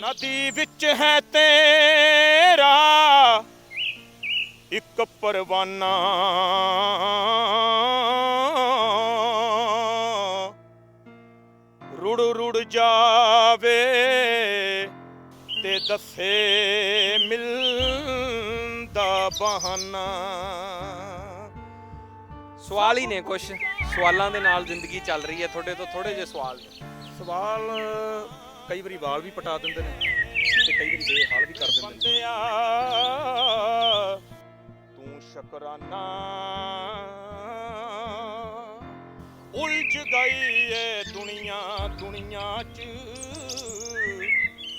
ਨਦੀ ਵਿੱਚ ਹੈ ਤੇਰਾ ਇੱਕ ਪਰਵਾਨਾ। ਰੁੜ ਰੁੜ ਜਾਵੇ ਤੇ ਦੱਸੇ ਮਿਲਦਾ ਬਹਾਨਾ। ਸਵਾਲ ਹੀ ਨੇ ਕੁਝ ਸਵਾਲਾਂ ਦੇ ਨਾਲ ਜ਼ਿੰਦਗੀ ਚੱਲ ਰਹੀ ਹੈ। ਤੁਹਾਡੇ ਤੋਂ ਥੋੜੇ ਜਿਹੇ ਸਵਾਲ ਨੇ। ਸਵਾਲ ਕਈ ਵਾਰੀ ਵਾਲ ਵੀ ਪਟਾ ਦਿੰਦੇ ਨੇ ਤੇ ਕਈ ਵਾਰੀ ਬੇਹਾਲ ਵੀ ਕਰ ਦਿੰਦੇ ਨੇ। ਬੰਦਿਆ ਤੂੰ ਸ਼ੁਕਰਾਨਾ। ਉਲਝ ਗਈ ਏ ਦੁਨੀਆ ਦੁਨੀਆ ਚ।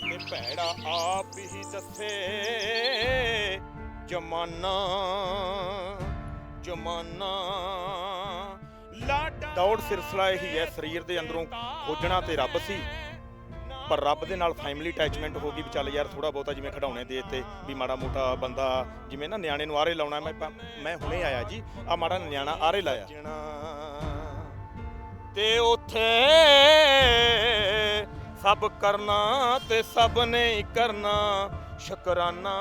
ਤੇ ਭੈੜਾ ਆਪ ਹੀ ਦੱਸੇ ਜਮਾਨਾ ਜਮਾਨਾ। ਲਾਡਾ ਦੌੜ ਸਿਰਸਲਾ ਇਹੀ ਹੈ ਸਰੀਰ ਦੇ ਅੰਦਰੋਂ ਖੋਜਣਾ ਤੇ ਰੱਬ ਸੀ। ਪਰ ਰੱਬ ਦੇ ਨਾਲ ਫੈਮਿਲੀ ਅਟੈਚਮੈਂਟ ਹੋ ਗਈ ਵੀ ਚੱਲ ਯਾਰ ਥੋੜਾ ਬਹੁਤਾ ਜਿਵੇਂ ਖਿਡੌਣੇ ਦੇ ਤੇ ਵੀ ਮਾੜਾ ਮੋਟਾ ਬੰਦਾ ਜਿਵੇਂ ਨਾ ਨਿਆਣੇ ਨੂੰ ਆਰੇ ਲਾਉਣਾ ਮੈਂ ਮੈਂ ਹੁਣੇ ਆਇਆ ਜੀ ਆ ਮਾੜਾ ਨਿਆਣਾ ਆਰੇ ਲਾਇਆ। ਤੇ ਉਥੇ ਸਭ ਕਰਨਾ ਤੇ ਸਭ ਨੇ ਕਰਨਾ ਸ਼ੁਕਰਾਨਾ।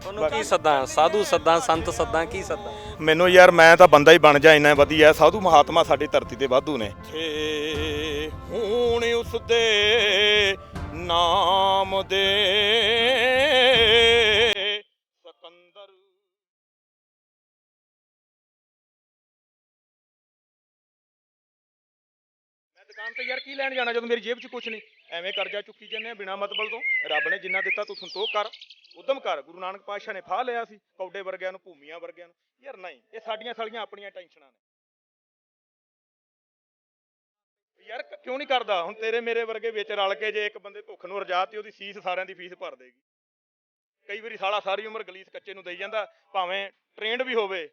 ਤੁਹਾਨੂੰ ਕੀ ਸੱਦਾਂ ਸਾਧੂ ਸੱਦਾਂ ਸੰਤ ਸੱਦਾਂ ਕੀ ਸੱਦਾਂ? ਮੈਨੂੰ ਯਾਰ ਮੈਂ ਤਾਂ ਬੰਦਾ ਹੀ ਬਣ ਜਾ ਇੰਨਾ ਵਧੀਆ ਸਾਧੂ ਮਹਾਤਮਾ ਸਾਡੀ ਧਰਤੀ ਤੇ ਵਾਧੂ ਨੇ। ਹੁਣ ਉਸ ਦੇ ਨਾਮ ਦੇ। ਮੈਂ ਦੁਕਾਨ ਤੇ ਯਾਰ ਕੀ ਲੈਣ ਜਾਣਾ ਜਦੋਂ ਮੇਰੀ ਜੇਬ 'ਚ ਕੁਝ ਨਹੀਂ? ਐਵੇਂ ਕਰਜ਼ਾ ਚੁੱਕੀ ਜੰਨੇ ਆ ਬਿਨਾ ਮਤਬਲ ਤੋਂ। ਰੱਬ ਨੇ ਜਿੰਨਾ ਦਿੱਤਾ ਤੂੰ ਸੰਤੋਖ ਕਰ। ਉਦਮ ਕਰ। ਗੁਰੂ ਨਾਨਕ ਪਾਤਸ਼ਾਹ ਨੇ ਫਾਹ ਲਿਆ ਸੀ। ਕੌਡੇ ਵਰਗਿਆਂ ਨੂੰ, ਭੂਮੀਆਂ ਵਰਗਿਆਂ ਨੂੰ। ਯਾਰ ਨਹੀਂ, ਇਹ ਸਾਡੀਆਂ ਸਾਲੀਆਂ ਆਪਣੀਆਂ ਟੈਨਸ਼ਨਾਂ ਨੇ। ਯਾਰ ਕ- ਕਿਉਂ ਨਹੀਂ ਕਰਦਾ? ਹੁਣ ਤੇਰੇ ਮੇਰੇ ਵਰਗੇ ਵਿੱਚ ਰਲ ਕੇ ਜੇ ਇੱਕ ਬੰਦੇ ਭੁੱਖ ਨੂੰ ਰਜਾ ਤੇ ਉਹਦੀ ਫੀਸ ਸਾਰਿਆਂ ਦੀ ਫੀਸ ਭਰ ਦੇਗੀ। ਕਈ ਵਾਰੀ ਸਾਲਾ ਸਾਰੀ ਉਮਰ ਗਲੀਸ ਕੱਚੇ ਨੂੰ ਦੇਈ ਜਾਂਦਾ, ਭਾਵੇਂ ਟ੍ਰੇਨਡ ਵੀ ਹੋਵੇ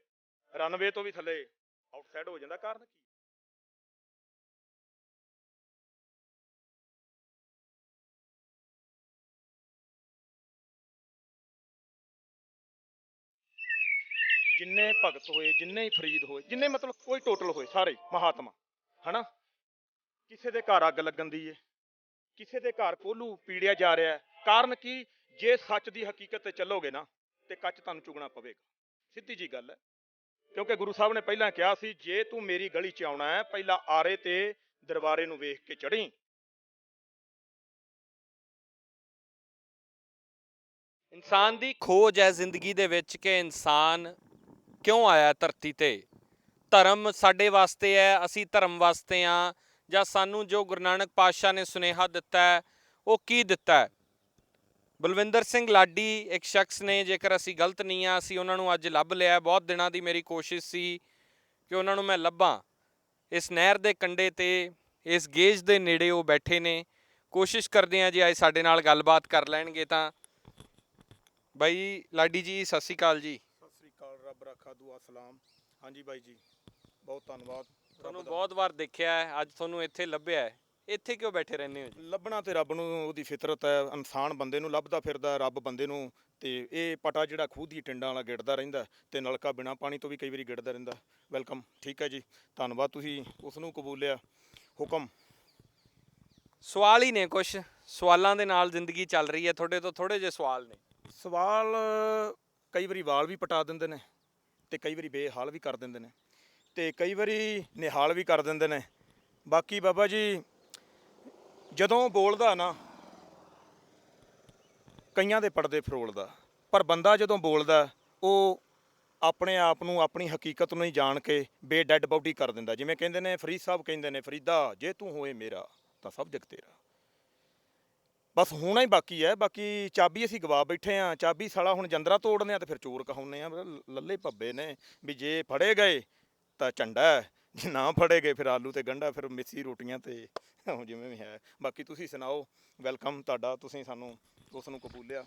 ਰਨਵੇ ਤੋਂ ਵੀ ਥੱਲੇ ਆਊਟਸਾਈਡ ਹੋ ਜਾਂਦਾ, ਕਾਰਨ ਕੀ? ਜਿੰਨੇ ਭਗਤ ਹੋਏ, ਜਿੰਨੇ ਹੀ ਫਰੀਦ ਹੋਏ, ਜਿੰਨੇ ਮਤਲਬ ਕੋਈ ਟੋਟਲ ਹੋਏ ਸਾਰੇ ਮਹਾਤਮਾ, ਹਨਾ? ਕਿਸੇ ਦੇ ਘਰ ਅੱਗ ਲੱਗਣ ਦੀ ਏ, ਕਿਸੇ ਦੇ ਘਰ ਕੋਲੂ ਪੀੜਿਆ ਜਾ ਰਿਹਾ ਹੈ। ਕਾਰਨ ਕੀ? ਜੇ ਸੱਚ ਦੀ ਹਕੀਕਤ ਤੇ ਚੱਲੋਗੇ ਨਾ, ਤੇ ਕੱਚ ਤੁਹਾਨੂੰ ਚੁਗਣਾ ਪਵੇਗਾ। ਸਿੱਧੀ ਜੀ ਗੱਲ ਹੈ। ਕਿਉਂਕਿ ਗੁਰੂ ਸਾਹਿਬ ਨੇ ਪਹਿਲਾਂ ਕਿਹਾ ਸੀ, ਜੇ ਤੂੰ ਮੇਰੀ ਗਲੀ 'ਚ ਆਉਣਾ ਹੈ, ਪਹਿਲਾਂ ਆਰੇ ਤੇ ਦਰਬਾਰੇ ਨੂੰ ਵੇਖ ਕੇ ਚੜ੍ਹੀ। ਇਨਸਾਨ ਦੀ ਖੋਜ ਹੈ ਜ਼ਿੰਦਗੀ ਦੇ ਵਿੱਚ ਕਿ ਇਨਸਾਨ ਕਿਉਂ ਆਇਆ ਧਰਤੀ ਤੇ? ਧਰਮ ਸਾਡੇ ਵਾਸਤੇ ਹੈ, ਅਸੀਂ ਧਰਮ ਵਾਸਤੇ ਆ ਜਾਂ ਸਾਨੂੰ ਜੋ ਗੁਰੂ ਨਾਨਕ ਪਾਤਸ਼ਾਹ ਨੇ ਸੁਨੇਹਾ ਦਿੱਤਾ ਹੈ, ਉਹ ਕੀ ਦਿੱਤਾ ਹੈ? ਬਲਵਿੰਦਰ ਸਿੰਘ ਲਾਡੀ ਇੱਕ ਸ਼ਖਸ ਨੇ, ਜੇਕਰ ਅਸੀਂ ਗਲਤ ਨਹੀਂ ਆ ਅਸੀਂ ਉਹਨਾਂ ਨੂੰ ਅੱਜ ਲੱਭ ਲਿਆ ਬਹੁਤ ਦਿਨਾਂ ਦੀ ਮੇਰੀ ਕੋਸ਼ਿਸ਼ ਸੀ ਕਿ ਉਹਨਾਂ ਨੂੰ ਮੈਂ ਲੱਭਾਂ। ਇਸ ਨਹਿਰ ਦੇ ਕੰਢੇ ਤੇ, ਇਸ ਗੇਜ ਦੇ ਨੇੜੇ ਉਹ ਬੈਠੇ ਨੇ। ਕੋਸ਼ਿਸ਼ ਕਰਦੇ ਆ ਜੇ, ਅੱਜ ਸਾਡੇ ਨਾਲ ਗੱਲਬਾਤ ਕਰ ਲੈਣਗੇ ਤਾਂ। ਬਾਈ ਲਾਡੀ ਜੀ, ਸਤਿ ਸ਼੍ਰੀ ਅਕਾਲ ਜੀ। ਸਤਿ ਸ੍ਰੀ ਅਕਾਲ, ਰੱਬ ਰਾਖਾ, ਦੁਆ, ਸਲਾਮ। ਹਾਂਜੀ ਬਾਈ ਜੀ, ਬਹੁਤ ਧੰਨਵਾਦ। ਤੁਹਾਨੂੰ। ਬਹੁਤ ਵਾਰ ਦੇਖਿਆ ਹੈ ਅੱਜ ਤੁਹਾਨੂੰ ਇੱਥੇ ਲੱਭਿਆ ਹੈ। ਇੱਥੇ ਕਿਉਂ ਬੈਠੇ ਰਹਿੰਦੇ ਹੋ ਜੀ? ਲੱਭਣਾ ਤੇ ਰੱਬ ਨੂੰ ਉਹਦੀ ਫਿਤਰਤ ਹੈ ਇਨਸਾਨ ਬੰਦੇ ਨੂੰ ਲੱਭਦਾ ਫਿਰਦਾ ਰੱਬ ਬੰਦੇ ਨੂੰ। ਤੇ ਇਹ ਪਟਾ ਜਿਹੜਾ ਖੂਹ ਦੀ ਟਿੰਡਾਂ ਵਾਲਾ ਗਿੜਦਾ ਰਹਿੰਦਾ ਤੇ ਨਲਕਾ ਬਿਨਾ ਪਾਣੀ ਤੋਂ ਵੀ ਕਈ ਵਾਰੀ ਗਿੜਦਾ ਰਹਿੰਦਾ ਵੈਲਕਮ ਠੀਕ ਹੈ ਜੀ। ਧੰਨਵਾਦ ਤੁਸੀਂ ਉਸ ਨੂੰ ਕਬੂਲਿਆ। ਹੁਕਮ। ਸਵਾਲ ਹੀ ਨੇ ਕੁਝ ਸਵਾਲਾਂ ਦੇ ਨਾਲ ਜ਼ਿੰਦਗੀ ਚੱਲ ਰਹੀ ਹੈ। ਤੁਹਾਡੇ ਤੋਂ ਥੋੜੇ ਜਿਹੇ ਸਵਾਲ ਨੇ। ਸਵਾਲ ਕਈ ਵਾਰੀ ਵਾਲ ਵੀ ਪਟਾ ਦਿੰਦੇ ਨੇ ਤੇ ਕਈ ਵਾਰੀ ਬੇਹਾਲ ਵੀ ਕਰ ਦਿੰਦੇ ਨੇ। ਤੇ ਕਈ ਵਾਰੀ ਨਿਹਾਲ ਵੀ ਕਰ ਦਿੰਦੇ ਨੇ। ਬਾਕੀ ਬਾਬਾ ਜੀ, ਜਦੋਂ ਬੋਲਦਾ ਨਾ, ਕਈਆਂ ਦੇ ਪਰਦੇ ਫਰੋਲਦਾ। ਪਰ ਬੰਦਾ ਜਦੋਂ ਬੋਲਦਾ, ਉਹ ਆਪਣੇ ਆਪ ਨੂੰ, ਆਪਣੀ ਹਕੀਕਤ ਨੂੰ ਹੀ ਜਾਣ ਕੇ ਬੇ ਡੈਡ ਬਾਡੀ ਕਰ ਦਿੰਦਾ। ਜਿਵੇਂ ਕਹਿੰਦੇ ਨੇ, ਫਰੀਦ ਸਾਹਿਬ ਕਹਿੰਦੇ ਨੇ, ਫਰੀਦਾ, ਜੇ ਤੂੰ ਹੋਏ ਮੇਰਾ, ਤਾਂ ਸਭ ਜਗ ਤੇਰਾ। ਬਸ ਹੋਣਾ ਹੀ ਬਾਕੀ ਹੈ। ਬਾਕੀ ਚਾਬੀ ਅਸੀਂ ਗਵਾ ਬੈਠੇ ਆ ਚਾਬੀ ਸਾਲਾ ਹੁਣ ਜੰਦਰਾ ਤੋੜਨੇ ਆ ਤੇ ਫਿਰ ਚੋਰ ਕਹਾਉਨੇ ਆ ਲੱਲੇ ਭੱਬੇ ਨੇ ਵੀ ਜੇ ਫੜੇ ਗਏ ਤਾਂ ਝੰਡਾ ਹੈ, ਜੇ ਨਾ ਫੜੇ ਗਏ ਫਿਰ ਆਲੂ ਤੇ ਗੰਡਾ ਫਿਰ ਮਿੱਸੀ ਰੋਟੀਆਂ ਤੇ ਉਹ ਜਿਵੇਂ ਵੀ ਹੈ। ਬਾਕੀ ਤੁਸੀਂ ਸੁਣਾਓ ਵੈਲਕਮ ਤੁਹਾਡਾ ਤੁਸੀਂ ਸਾਨੂੰ ਉਸ ਨੂੰ ਕਬੂਲਿਆ।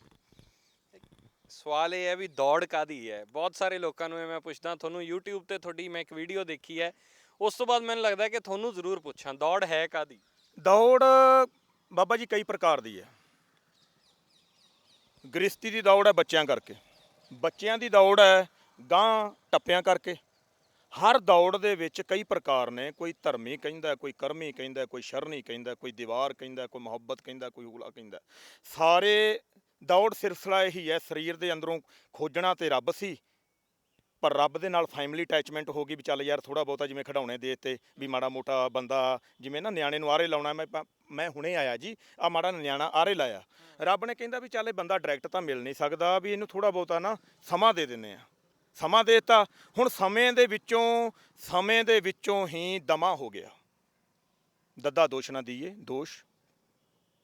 ਸਵਾਲ ਇਹ ਹੈ ਵੀ ਦੌੜ ਕਾਦੀ ਹੈ? ਬਹੁਤ ਸਾਰੇ ਲੋਕਾਂ ਨੂੰ ਇਹ ਮੈਂ ਪੁੱਛਦਾ ਤੁਹਾਨੂੰ YouTube ਤੇ ਤੁਹਾਡੀ ਮੈਂ ਇੱਕ ਵੀਡੀਓ ਦੇਖੀ ਹੈ। ਉਸ ਤੋਂ ਬਾਅਦ ਮੈਨੂੰ ਲੱਗਦਾ ਕਿ ਤੁਹਾਨੂੰ ਜ਼ਰੂਰ ਪੁੱਛਾਂ ਦੌੜ ਹੈ ਕਾਦੀ ਦੌੜ ਬਾਬਾ ਜੀ ਕਈ ਪ੍ਰਕਾਰ ਦੀ ਹੈ। ਗ੍ਰਸਤੀ ਦੀ ਦੌੜ ਹੈ ਬੱਚਿਆਂ ਕਰਕੇ। ਬੱਚਿਆਂ ਦੀ ਦੌੜ ਹੈ ਗਾਂ ਟੱਪਿਆਂ ਕਰਕੇ। ਹਰ ਦੌੜ ਦੇ ਵਿੱਚ ਕਈ ਪ੍ਰਕਾਰ ਨੇ ਕੋਈ ਧਰਮੀ ਕਹਿੰਦਾ ਕੋਈ ਕਰਮੀ ਕਹਿੰਦਾ ਕੋਈ ਸ਼ਰਨੀ ਕਹਿੰਦਾ ਕੋਈ ਦੀਵਾਰ ਕਹਿੰਦਾ ਕੋਈ ਮੁਹੱਬਤ ਕਹਿੰਦਾ ਕੋਈ ਉਗਲਾ ਕਹਿੰਦਾ। ਸਾਰੇ ਦੌੜ ਸਿਲਸਿਲਾ ਇਹੀ ਹੈ ਸਰੀਰ ਦੇ ਅੰਦਰੋਂ ਖੋਜਣਾ ਤੇ ਰੱਬ ਸੀ ਪਰ ਰੱਬ ਦੇ ਨਾਲ ਫੈਮਿਲੀ ਅਟੈਚਮੈਂਟ ਹੋ ਗਈ ਵੀ ਚੱਲ ਯਾਰ ਥੋੜਾ ਬਹੁਤਾ ਜਿਵੇਂ ਖਿਡੌਣੇ ਦੇ ਤੇ ਵੀ ਮਾੜਾ ਮੋਟਾ ਬੰਦਾ ਜਿਵੇਂ ਨਾ ਨਿਆਣੇ ਨੂੰ ਆਰੇ ਲਾਉਣਾ ਮੈਂ ਮੈਂ ਹੁਣੇ ਆਇਆ ਜੀ ਆ ਮਾੜਾ ਨਿਆਣਾ ਆਰੇ ਲਾਇਆ। ਰੱਬ ਨੇ ਕਹਿੰਦਾ ਵੀ ਚੱਲ ਇਹ ਬੰਦਾ ਡਾਇਰੈਕਟ ਤਾਂ ਮਿਲ ਨਹੀਂ ਸਕਦਾ ਵੀ ਇਹਨੂੰ ਥੋੜਾ ਬਹੁਤਾ ਨਾ ਸਮਾਂ ਦੇ ਦਿੰਨੇ ਆ। ਸਮਾਂ ਦੇਤਾ। ਹੁਣ ਸਮੇਂ ਦੇ ਵਿੱਚੋਂ, ਸਮੇਂ ਦੇ ਵਿੱਚੋਂ ਹੀ ਦਮਾ ਹੋ ਗਿਆ। ਦੱਦਾ ਦੋਸ਼ ਨਾ ਦੀਏ, ਦੋਸ਼